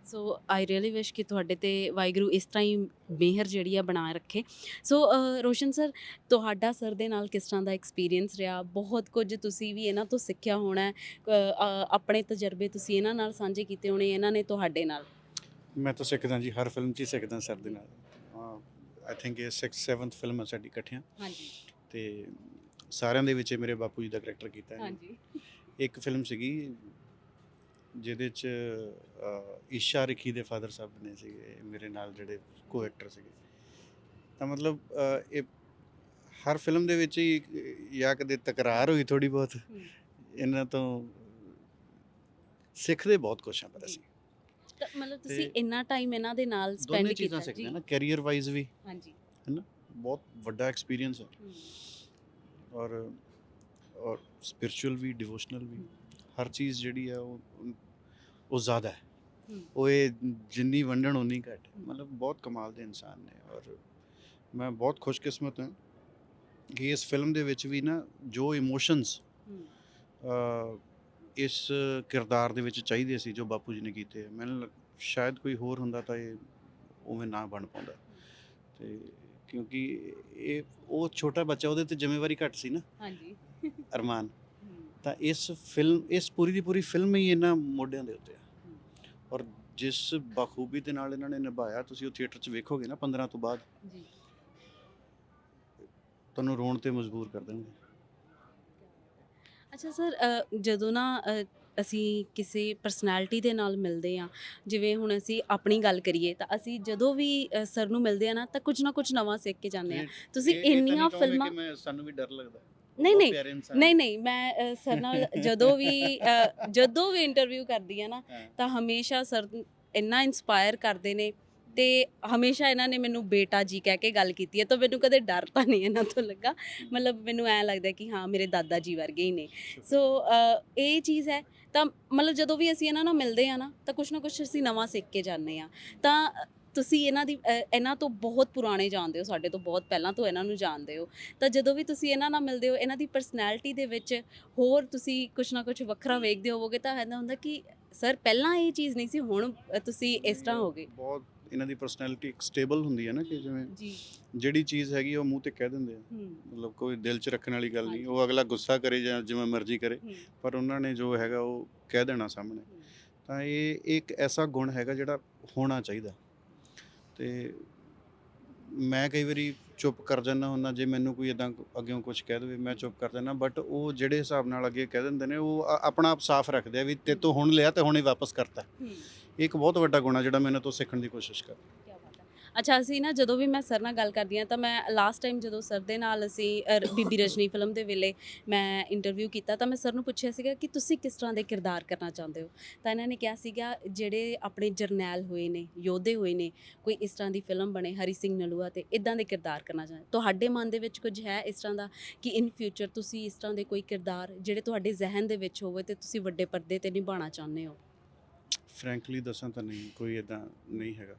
ਸੋ ਆਈ ਰੀਅਲੀ ਵਿਸ਼ ਕਿ ਤੁਹਾਡੇ ਤੇ ਵਾਹਿਗੁਰੂ ਇਸ ਤਰ੍ਹਾਂ ਹੀ ਮਿਹਰ ਜਿਹੜੀ ਆ ਬਣਾ ਰੱਖੇ। ਸੋ ਅ, ਰੋਸ਼ਨ ਸਰ ਤੁਹਾਡਾ ਸਰ ਦੇ ਨਾਲ ਕਿਸ ਤਰ੍ਹਾਂ ਦਾ ਐਕਸਪੀਰੀਅੰਸ ਰਿਹਾ? ਬਹੁਤ ਕੁਝ ਤੁਸੀਂ ਵੀ ਇਹਨਾਂ ਤੋਂ ਸਿੱਖਿਆ ਹੋਣਾ ਹੈ। ਅ, ਅ, ਆਪਣੇ ਤਜਰਬੇ ਤੁਸੀਂ ਇਹਨਾਂ ਨਾਲ ਸਾਂਝੇ ਕੀਤੇ ਹੋਣੇ ਇਹਨਾਂ ਨੇ ਤੁਹਾਡੇ ਨਾਲ। ਮੈਂ ਤਾਂ ਸਿੱਖਦਾ ਜੀ ਹਰ ਫਿਲਮ 'ਚ ਹੀ ਸਿੱਖਦਾ ਸਰ ਦੇ ਨਾਲ। ਆਈ ਥਿੰਕ ਇਹ 6th 7th ਫਿਲਮ ਹੈ ਸਾਡੀ ਇਕੱਠਿਆਂ। ਹਾਂਜੀ। ਤੇ ਸਾਰਿਆਂ ਦੇ ਵਿੱਚ ਇਹ ਮੇਰੇ ਬਾਪੂ ਜੀ ਦਾ ਕਰੈਕਟਰ ਕੀਤਾ ਹੈ ਹਾਂਜੀ। ਇੱਕ ਫਿਲਮ ਸੀਗੀ ਜਿਹਦੇ 'ਚ ਈਸ਼ਾ ਰਿਖੀ ਦੇ ਫਾਦਰ ਸਾਹਿਬ ਨੇ ਸੀਗੇ ਮੇਰੇ ਨਾਲ ਜਿਹੜੇ ਕੋ ਐਕਟਰ ਸੀਗੇ। ਤਾਂ ਮਤਲਬ ਇਹ ਹਰ ਫਿਲਮ ਦੇ ਵਿੱਚ ਹੀ ਜਾਂ ਕਦੇ ਤਕਰਾਰ ਹੋਈ ਥੋੜੀ ਬਹੁਤ ਇਹਨਾਂ ਤੋਂ ਸਿੱਖਦੇ ਬਹੁਤ ਕੁਛ ਆ ਪਰ ਅਸੀਂ ਤਾਂ ਮਤਲਬ ਤੁਸੀਂ ਇੰਨਾ ਟਾਈਮ ਇਹਨਾਂ ਦੇ ਨਾਲ ਸਪੈਂਡ ਦੋਨੇ ਕੀਤਾ ਚੀਜ਼ਾਂ ਸਿੱਖਦੇ ਨਾ ਕੈਰੀਅਰ ਵਾਈਜ਼ ਵੀ। ਹਾਂਜੀ। ਬਹੁਤ ਵੱਡਾ ਐਕਸਪੀਰੀਅੰਸ ਹੈ। ਔਰ ਔਰ ਸਪਿਰਚੁਅਲ ਵੀ ਡਿਵੋਸ਼ਨਲ ਵੀ। ਹਰ ਚੀਜ਼ ਜਿਹੜੀ ਹੈ ਉਹ ਉਹ ਜ਼ਿਆਦਾ ਹੈ। ਉਹ ਇਹ ਜਿੰਨੀ ਵੰਡਣ ਉਨੀ ਘੱਟ। ਮਤਲਬ ਬਹੁਤ ਕਮਾਲ ਦੇ ਇਨਸਾਨ ਨੇ ਔਰ ਮੈਂ ਬਹੁਤ ਖੁਸ਼ਕਿਸਮਤ ਹਾਂ ਕਿ ਇਸ ਫਿਲਮ ਦੇ ਵਿੱਚ ਵੀ ਨਾ ਜੋ ਇਮੋਸ਼ਨਸ ਇਸ ਕਿਰਦਾਰ ਦੇ ਵਿੱਚ ਚਾਹੀਦੇ ਸੀ ਜੋ ਬਾਪੂ ਜੀ ਨੇ ਕੀਤੇ ਮੈਨੂੰ ਸ਼ਾਇਦ ਕੋਈ ਹੋਰ ਹੁੰਦਾ ਤਾਂ ਇਹ ਉਵੇਂ ਨਾ ਬਣ ਪਾਉਂਦਾ। ਤੇ ਕਿਉਂਕਿ ਇਹ ਉਹ ਛੋਟਾ ਬੱਚਾ ਉਹਦੇ ਤੇ ਜ਼ਿੰਮੇਵਾਰੀ ਘੱਟ ਸੀ ਨਾ। ਹਾਂਜੀ। ਅਰਮਾਨ। ਤਾਂ ਇਸ ਫਿਲਮ ਇਸ ਪੂਰੀ ਦੀ ਪੂਰੀ ਫਿਲਮ ਹੀ ਇਹਨਾਂ ਮੋਢਿਆਂ ਦੇ ਉੱਤੇ ਆ। ਔਰ ਜਿਸ ਬਖੂਬੀ ਦੇ ਨਾਲ ਇਹਨਾਂ ਨੇ ਨਿਭਾਇਆ ਤੁਸੀਂ ਉਹ ਥੀਏਟਰ 'ਚ ਵੇਖੋਗੇ ਨਾ 15 ਤੋਂ ਬਾਅਦ। ਜੀ। ਤੁਹਾਨੂੰ ਰੋਣ ਤੇ ਮਜਬੂਰ ਕਰ ਦੇਣਗੇ। ਅੱਛਾ ਸਰ ਜਦੋਂ ਨਾ ਅਸੀਂ ਕਿਸੇ ਪਰਸਨੈਲਿਟੀ ਦੇ ਨਾਲ ਮਿਲਦੇ ਆ ਜਿਵੇਂ ਹੁਣ ਅਸੀਂ ਆਪਣੀ ਗੱਲ ਕਰੀਏ ਤਾਂ ਅਸੀਂ ਜਦੋਂ ਵੀ ਸਰ ਨੂੰ ਮਿਲਦੇ ਆ ਨਾ ਤਾਂ ਕੁਝ ਨਾ ਕੁਝ ਨਵਾਂ ਸਿੱਖ ਕੇ ਜਾਂਦੇ ਆ ਤੁਸੀਂ ਇੰਨੀਆਂ ਫਿਲਮਾਂ ਮੈਂ ਸਾਨੂੰ ਵੀ ਡਰ ਲੱਗਦਾ। ਨਹੀਂ ਬਹੁਤ ਨਹੀਂ ਇਨਸਾਨ ਨਹੀਂ ਨਹੀਂ ਮੈਂ ਸਰ ਨਾਲ ਜਦੋਂ ਵੀ ਅ, ਜਦੋਂ ਵੀ ਇੰਟਰਵਿਊ ਕਰਦੀ ਆ ਨਾ ਹਾਂ। ਤਾਂ ਹਮੇਸ਼ਾ ਸਰ ਇੰਨਾ ਇਨਸਪਾਇਰ ਕਰਦੇ ਨੇ ਤੇ ਹਮੇਸ਼ਾ ਇਹਨਾਂ ਨੇ ਮੈਨੂੰ ਬੇਟਾ ਜੀ ਕਹਿ ਕੇ ਗੱਲ ਕੀਤੀ ਹੈ ਤਾਂ ਮੈਨੂੰ ਕਦੇ ਡਰ ਤਾਂ ਨਹੀਂ ਇਹਨਾਂ ਤੋਂ ਲੱਗਾ। ਮਤਲਬ ਮੈਨੂੰ ਐ ਲੱਗਦਾ ਕਿ ਹਾਂ ਮੇਰੇ ਦਾਦਾ ਜੀ ਵਰਗੇ ਹੀ ਨੇ। ਸੋ ਅ, ਇਹ ਚੀਜ਼ ਹੈ ਤਾਂ ਮਤਲਬ ਜਦੋਂ ਵੀ ਅਸੀਂ ਇਹਨਾਂ ਨਾਲ ਮਿਲਦੇ ਆ ਨਾ ਤਾਂ ਕੁਝ ਨਾ ਕੁਝ ਅਸੀਂ ਨਵਾਂ ਸਿੱਖ ਕੇ ਜਾਂਦੇ ਆ। ਤਾਂ ਤੁਸੀਂ ਇਹਨਾਂ ਦੀ ਅ, ਇਹਨਾਂ ਤੋਂ ਬਹੁਤ ਪੁਰਾਣੇ ਜਾਣਦੇ ਹੋ ਸਾਡੇ ਤੋਂ ਬਹੁਤ ਪਹਿਲਾਂ ਤੋਂ ਇਹਨਾਂ ਨੂੰ ਜਾਣਦੇ ਹੋ। ਤਾਂ ਜਦੋਂ ਵੀ ਤੁਸੀਂ ਇਹਨਾਂ ਨਾਲ ਮਿਲਦੇ ਹੋ ਇਹਨਾਂ ਦੀ ਪਰਸਨੈਲਿਟੀ ਦੇ ਵਿੱਚ ਹੋਰ ਤੁਸੀਂ ਕੁਝ ਨਾ ਕੁਝ ਵੱਖਰਾ ਵੇਖਦੇ ਹੋਵੋਗੇ ਤਾਂ ਇਹਦਾ ਹੁੰਦਾ ਕਿ ਸਰ ਪਹਿਲਾਂ ਇਹ ਚੀਜ਼ ਨਹੀਂ ਸੀ ਹੁਣ ਅ, ਤੁਸੀਂ ਇਸ ਤਰ੍ਹਾਂ ਹੋ ਗਏ। ਬਹੁਤ ਇਹਨਾਂ ਦੀ ਪਰਸਨੈਲਿਟੀ ਇੱਕ ਸਟੇਬਲ ਹੁੰਦੀ ਹੈ ਨਾ ਕਿ ਜਿਵੇਂ ਜੀ। ਜਿਹੜੀ ਚੀਜ਼ ਹੈਗੀ ਉਹ ਮੂੰਹ ਤੇ ਕਹਿ ਦਿੰਦੇ ਆ। ਮਤਲਬ ਕੋਈ ਦਿਲ 'ਚ ਰੱਖਣ ਵਾਲੀ ਗੱਲ ਨਹੀਂ ਉਹ ਅਗਲਾ ਗੁੱਸਾ ਕਰੇ ਜਾਂ ਜਿਵੇਂ ਮਰਜ਼ੀ ਕਰੇ ਪਰ ਉਹਨਾਂ ਨੇ ਜੋ ਹੈਗਾ ਉਹ ਕਹਿ ਦੇਣਾ ਸਾਹਮਣੇ। ਤਾਂ ਇਹ ਇੱਕ ਐਸਾ ਗੁਣ ਹੈਗਾ ਜਿਹੜਾ ਹੋਣਾ ਚਾਹੀਦਾ। ਤੇ ਮੈਂ ਕਈ ਵਾਰੀ ਚੁੱਪ ਕਰ ਜਾਂਦਾ ਹੁੰਦਾ ਜੇ ਮੈਨੂੰ ਕੋਈ ਇਦਾਂ ਅੱਗੇੋਂ ਕੁਝ ਕਹਿ ਦੇਵੇ ਮੈਂ ਚੁੱਪ ਕਰ ਜਾਂਦਾ ਬਟ ਉਹ ਜਿਹੜੇ ਹਿਸਾਬ ਨਾਲ ਅੱਗੇ ਕਹਿ ਦਿੰਦੇ ਨੇ ਉਹ ਆਪਣਾ ਆਪ ਸਾਫ਼ ਰੱਖਦੇ ਆ ਵੀ ਤੇ ਤੋਂ ਹੁਣ ਲਿਆ ਤੇ ਹੁਣੇ ਵਾਪਸ ਕਰਤਾ। ਇਹ ਇੱਕ ਬਹੁਤ ਵੱਡਾ ਗੁਣ ਜਿਹੜਾ ਮੈਂ ਇਹਨਾਂ ਤੋਂ ਸਿੱਖਣ ਦੀ ਕੋਸ਼ਿਸ਼ ਕਰ ਅੱਛਾ ਅਸੀਂ ਨਾ ਜਦੋਂ ਵੀ ਮੈਂ ਸਰ ਨਾਲ ਗੱਲ ਕਰਦੀ ਹਾਂ ਤਾਂ ਮੈਂ ਲਾਸਟ ਟਾਈਮ ਜਦੋਂ ਸਰ ਦੇ ਨਾਲ ਅਸੀਂ ਅ, ਬੀਬੀ ਰਜਨੀ ਫਿਲਮ ਦੇ ਵੇਲੇ ਮੈਂ ਇੰਟਰਵਿਊ ਕੀਤਾ ਤਾਂ ਮੈਂ ਸਰ ਨੂੰ ਪੁੱਛਿਆ ਸੀਗਾ ਕਿ ਤੁਸੀਂ ਕਿਸ ਤਰ੍ਹਾਂ ਦੇ ਕਿਰਦਾਰ ਕਰਨਾ ਚਾਹੁੰਦੇ ਹੋ? ਤਾਂ ਇਹਨਾਂ ਨੇ ਕਿਹਾ ਸੀਗਾ ਜਿਹੜੇ ਆਪਣੇ ਜਰਨੈਲ ਹੋਏ ਨੇ ਯੋਧੇ ਹੋਏ ਨੇ ਕੋਈ ਇਸ ਤਰ੍ਹਾਂ ਦੀ ਫਿਲਮ ਬਣੇ ਹਰੀ ਸਿੰਘ ਨਲੂਆ ਤੇ ਇਦਾਂ ਦੇ ਕਿਰਦਾਰ ਕਰਨਾ ਚਾਹੁੰਦੇ ਤੁਹਾਡੇ ਮਨ ਦੇ ਵਿੱਚ ਕੁਝ ਹੈ ਇਸ ਤਰ੍ਹਾਂ ਦਾ ਕਿ ਇਨ ਫਿਊਚਰ ਤੁਸੀਂ ਇਸ ਤਰ੍ਹਾਂ ਦੇ ਕੋਈ ਕਿਰਦਾਰ ਜਿਹੜੇ ਤੁਹਾਡੇ ਜ਼ਿਹਨ ਦੇ ਵਿੱਚ ਹੋਵੇ ਤੇ ਤੁਸੀਂ ਵੱਡੇ ਪਰਦੇ ਤੇ ਨਿਭਾਉਣਾ ਚਾਹੁੰਦੇ ਹੋ? ਫਰੈਂਕਲੀ ਦੱਸਾਂ ਤਾਂ ਨਹੀਂ ਕੋਈ ਇਦਾਂ ਨਹੀਂ ਹੈਗਾ।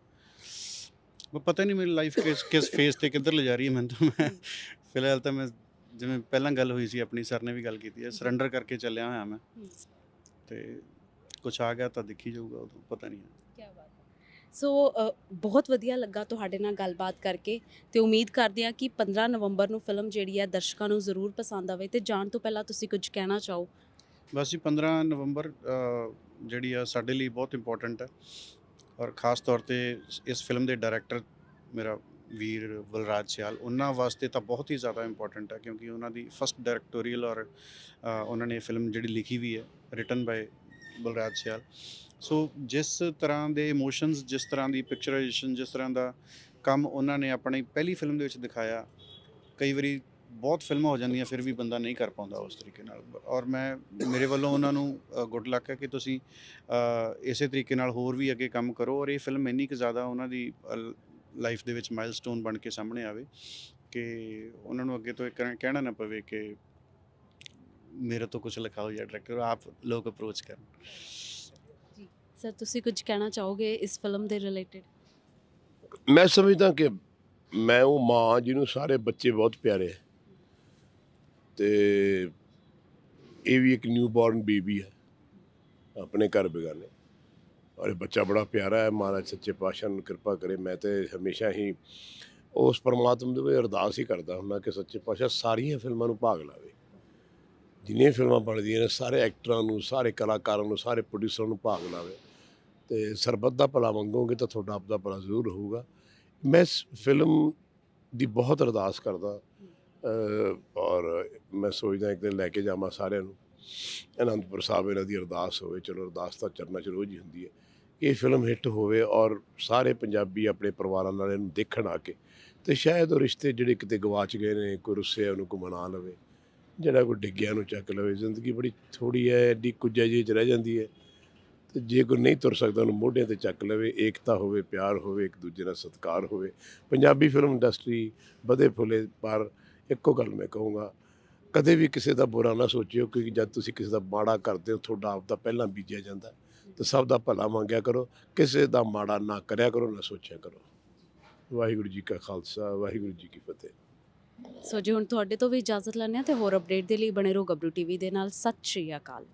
ਉਹ ਪਤਾ ਨਹੀਂ ਮੇਰੀ ਲਾਈਫ ਕਿਸ ਕਿਸ ਫੇਸ ਤੇ ਕਿੱਧਰ ਲੈ ਜਾ ਰਹੀ ਹੈ ਮੈਨੂੰ ਤਾਂ ਮੈਂ। ਫਿਲਹਾਲ ਤਾਂ ਮੈਂ ਜਿਵੇਂ ਪਹਿਲਾਂ ਗੱਲ ਹੋਈ ਸੀ ਆਪਣੀ ਸਰ ਨੇ ਵੀ ਗੱਲ ਕੀਤੀ ਹੈ ਸਰੈਂਡਰ ਕਰਕੇ ਚੱਲਿਆ ਹੋਇਆ ਮੈਂ। ਤੇ ਕੁਝ ਆ ਗਿਆ ਤਾਂ ਦੇਖੀ ਜਾਊਗਾ ਉਦੋਂ ਪਤਾ ਨਹੀਂ ਕਿਆ ਬਾਤ ਹੈ। ਸੋ ਬਹੁਤ ਵਧੀਆ ਲੱਗਾ ਤੁਹਾਡੇ ਨਾਲ ਗੱਲਬਾਤ ਕਰਕੇ ਤੇ ਉਮੀਦ ਕਰਦੇ ਹਾਂ ਕਿ 15 ਨਵੰਬਰ ਨੂੰ ਫਿਲਮ ਜਿਹੜੀ ਹੈ ਦਰਸ਼ਕਾਂ ਨੂੰ ਜ਼ਰੂਰ ਪਸੰਦ ਆਵੇ ਤੇ ਜਾਣ ਤੋਂ ਪਹਿਲਾਂ ਤੁਸੀਂ ਕੁਝ ਕਹਿਣਾ ਚਾਹੋ। ਬਸ ਜੀ 15 ਨਵੰਬਰ ਜਿਹੜੀ ਆ ਸਾਡੇ ਲਈ ਬਹੁਤ ਇੰਪੋਰਟੈਂਟ ਹੈ। ਔਰ ਖਾਸ ਤੌਰ ਤੇ ਇਸ ਫਿਲਮ ਦੇ ਡਾਇਰੈਕਟਰ ਮੇਰਾ ਵੀਰ ਬਲਰਾਜ ਸਿਆਲ, ਉਹਨਾਂ ਵਾਸਤੇ ਤਾਂ ਬਹੁਤ ਹੀ ਜ਼ਿਆਦਾ ਇੰਪੋਰਟੈਂਟ ਹੈ ਕਿਉਂਕਿ ਉਹਨਾਂ ਦੀ ਫਸਟ ਡਾਇਰੈਕਟੋਰੀਅਲ ਔਰ ਉਹਨਾਂ ਨੇ ਫਿਲਮ ਜਿਹੜੀ ਲਿਖੀ ਵੀ ਹੈ ਰਿਟਨ ਬਾਈ ਬਲਰਾਜ ਸਿਆਲ। ਸੋ ਜਿਸ ਤਰ੍ਹਾਂ ਦੇ ਇਮੋਸ਼ਨਸ ਜਿਸ ਤਰ੍ਹਾਂ ਦੀ ਪਿਕਚਰਾਈਜੇਸ਼ਨ ਜਿਸ ਤਰ੍ਹਾਂ ਦਾ ਕੰਮ ਉਹਨਾਂ ਨੇ ਆਪਣੀ ਪਹਿਲੀ ਫਿਲਮ ਦੇ ਵਿੱਚ ਦਿਖਾਇਆ, ਕਈ ਵਾਰੀ ਬਹੁਤ ਫਿਲਮਾਂ ਹੋ ਜਾਂਦੀਆਂ ਫਿਰ ਵੀ ਬੰਦਾ ਨਹੀਂ ਕਰ ਪਾਉਂਦਾ ਉਸ ਤਰੀਕੇ ਨਾਲ। ਔਰ ਮੈਂ ਮੇਰੇ ਵੱਲੋਂ ਉਹਨਾਂ ਨੂੰ ਗੁੱਡ ਲੱਕ ਹੈ ਕਿ ਤੁਸੀਂ ਇਸੇ ਤਰੀਕੇ ਨਾਲ ਹੋਰ ਵੀ ਅੱਗੇ ਕੰਮ ਕਰੋ ਔਰ ਇਹ ਫਿਲਮ ਇੰਨੀ ਕੁ ਜ਼ਿਆਦਾ ਉਹਨਾਂ ਦੀ ਲਾਈਫ ਦੇ ਵਿੱਚ ਮਾਈਲਸਟੋਨ ਬਣ ਕੇ ਸਾਹਮਣੇ ਆਵੇ ਕਿ ਉਹਨਾਂ ਨੂੰ ਅੱਗੇ ਤੋਂ ਇਹ ਕਹਿ- ਕਹਿਣਾ ਨਾ ਪਵੇ ਕਿ ਮੇਰੇ ਤੋਂ ਕੁਝ ਲਿਖਾਓ ਜਾਂ ਡਾਇਰੈਕਟਰ ਆਪ ਲੋਕ ਅਪਰੋਚ ਕਰਨ। ਸਰ ਤੁਸੀਂ ਕੁਝ ਕਹਿਣਾ ਚਾਹੋਗੇ ਇਸ ਫਿਲਮ ਦੇ ਰਿਲੇਟਡ ਮੈਂ ਸਮਝਦਾ ਕਿ ਮੈਂ ਉਹ ਮਾਂ ਜਿਹਨੂੰ ਸਾਰੇ ਬੱਚੇ ਬਹੁਤ ਪਿਆਰੇ ਹੈ ਤੇ ਇਹ ਵੀ ਇੱਕ ਨਿਊ ਬੋਰਨ ਬੇਬੀ ਹੈ, ਆਪਣੇ ਘਰ ਬੇਗਾਨੇ। ਔਰ ਇਹ ਬੱਚਾ ਬੜਾ ਪਿਆਰਾ ਹੈ, ਮਹਾਰਾਜ ਸੱਚੇ ਪਾਤਸ਼ਾਹ ਨੂੰ ਕਿਰਪਾ ਕਰੇ। ਮੈਂ ਤੇ ਹਮੇਸ਼ਾ ਹੀ ਉਸ ਪਰਮਾਤਮਾ ਦੇ ਵਿੱਚ ਅਰਦਾਸ ਹੀ ਕਰਦਾ ਹੁੰਦਾ ਕਿ ਸੱਚੇ ਪਾਤਸ਼ਾਹ ਸਾਰੀਆਂ ਫਿਲਮਾਂ ਨੂੰ ਭਾਗ ਲਾਵੇ। ਜਿੰਨੀਆਂ ਫਿਲਮਾਂ ਬਣਦੀਆਂ ਨੇ, ਸਾਰੇ ਐਕਟਰਾਂ ਨੂੰ, ਸਾਰੇ ਕਲਾਕਾਰਾਂ ਨੂੰ, ਸਾਰੇ ਪ੍ਰੋਡਿਊਸਰਾਂ ਨੂੰ ਭਾਗ ਲਾਵੇ। ਤੇ ਸਰਬੱਤ ਦਾ ਭਲਾ ਮੰਗੋਗੇ ਤਾਂ ਤੁਹਾਡਾ ਆਪ ਦਾ ਭਲਾ ਜ਼ਰੂਰ ਹੋਊਗਾ। ਮੈਂ ਫਿਲਮ ਦੀ ਬਹੁਤ ਅਰਦਾਸ ਕਰਦਾ ਔਰ ਮੈਂ ਸੋਚਦਾ ਇੱਕ ਦਿਨ ਲੈ ਕੇ ਜਾਵਾਂ ਸਾਰਿਆਂ ਨੂੰ। ਅਨੰਦਪੁਰ ਸਾਹਿਬ ਇਹਨਾਂ ਦੀ ਅਰਦਾਸ ਹੋਵੇ, ਚਲੋ ਅਰਦਾਸ ਤਾਂ ਚਰਨਾਂ ਚ ਰੋਜ਼ ਹੀ ਹੁੰਦੀ ਹੈ। ਇਹ ਫਿਲਮ ਹਿੱਟ ਹੋਵੇ ਔਰ ਸਾਰੇ ਪੰਜਾਬੀ ਆਪਣੇ ਪਰਿਵਾਰਾਂ ਨਾਲ ਇਹਨੂੰ ਦੇਖਣ ਆ ਕੇ ਤੇ ਸ਼ਾਇਦ ਉਹ ਰਿਸ਼ਤੇ ਜਿਹੜੇ ਕਿਤੇ ਗਵਾਚ ਗਏ ਨੇ, ਕੋਈ ਰੁੱਸਿਆ ਉਹਨੂੰ ਕੋ ਮਨਾ ਲਵੇ, ਜਿਹੜਾ ਕੋਈ ਡਿੱਗਿਆ ਨੂੰ ਚੱਕ ਲਵੇ, ਜ਼ਿੰਦਗੀ ਬੜੀ ਥੋੜੀ ਹੈ, ਐਡੀ ਕੁਝਾ ਜਿਹੀ ਚ ਰਹਿ ਜਾਂਦੀ ਹੈ। ਤੇ ਜੇ ਕੋਈ ਨਹੀਂ ਤੁਰ ਸਕਦਾ ਉਹਨੂੰ ਮੋਢਿਆਂ ਤੇ ਚੱਕ ਲਵੇ, ਏਕਤਾ ਹੋਵੇ, ਪਿਆਰ ਹੋਵੇ, ਇੱਕ ਦੂਜੇ ਨਾਲ ਸਤਿਕਾਰ ਹੋਵੇ। ਪੰਜਾਬੀ ਫਿਲਮ ਇੰਡਸਟਰੀ ਵਧੇ ਫੁੱਲੇ ਪਰ ਇੱਕੋ ਗੱਲ ਮੈਂ ਕਹੂੰਗਾ, ਕਦੇ ਵੀ ਕਿਸੇ ਦਾ ਬੁਰਾ ਨਾ ਸੋਚਿਓ, ਕਿਉਂਕਿ ਜਦ ਤੁਸੀਂ ਕਿਸੇ ਦਾ ਮਾੜਾ ਕਰਦੇ ਹੋ, ਤੁਹਾਡਾ ਆਪ ਦਾ ਪਹਿਲਾਂ ਬੀਜਿਆ ਜਾਂਦਾ, ਤੇ ਸਭ ਦਾ ਭਲਾ ਮੰਗਿਆ ਕਰੋ, ਕਿਸੇ ਦਾ ਮਾੜਾ ਨਾ ਕਰਿਆ ਕਰੋ, ਨਾ ਸੋਚਿਆ ਕਰੋ। ਵਾਹਿਗੁਰੂ ਜੀ ਕਾ ਖਾਲਸਾ, ਵਾਹਿਗੁਰੂ ਜੀ ਕੀ ਫਤਿਹ। ਸੋ ਜੀ, ਹੁਣ ਤੁਹਾਡੇ ਤੋਂ ਵੀ ਇਜਾਜ਼ਤ ਲੈਂਦੇ ਹਾਂ ਤੇ ਹੋਰ ਅਪਡੇਟ ਦੇ ਲਈ ਬਣੇ ਰਹੋ ਗੱਬਰੂ ਟੀਵੀ ਦੇ ਨਾਲ। ਸਤਿ ਸ਼੍ਰੀ ਅਕਾਲ।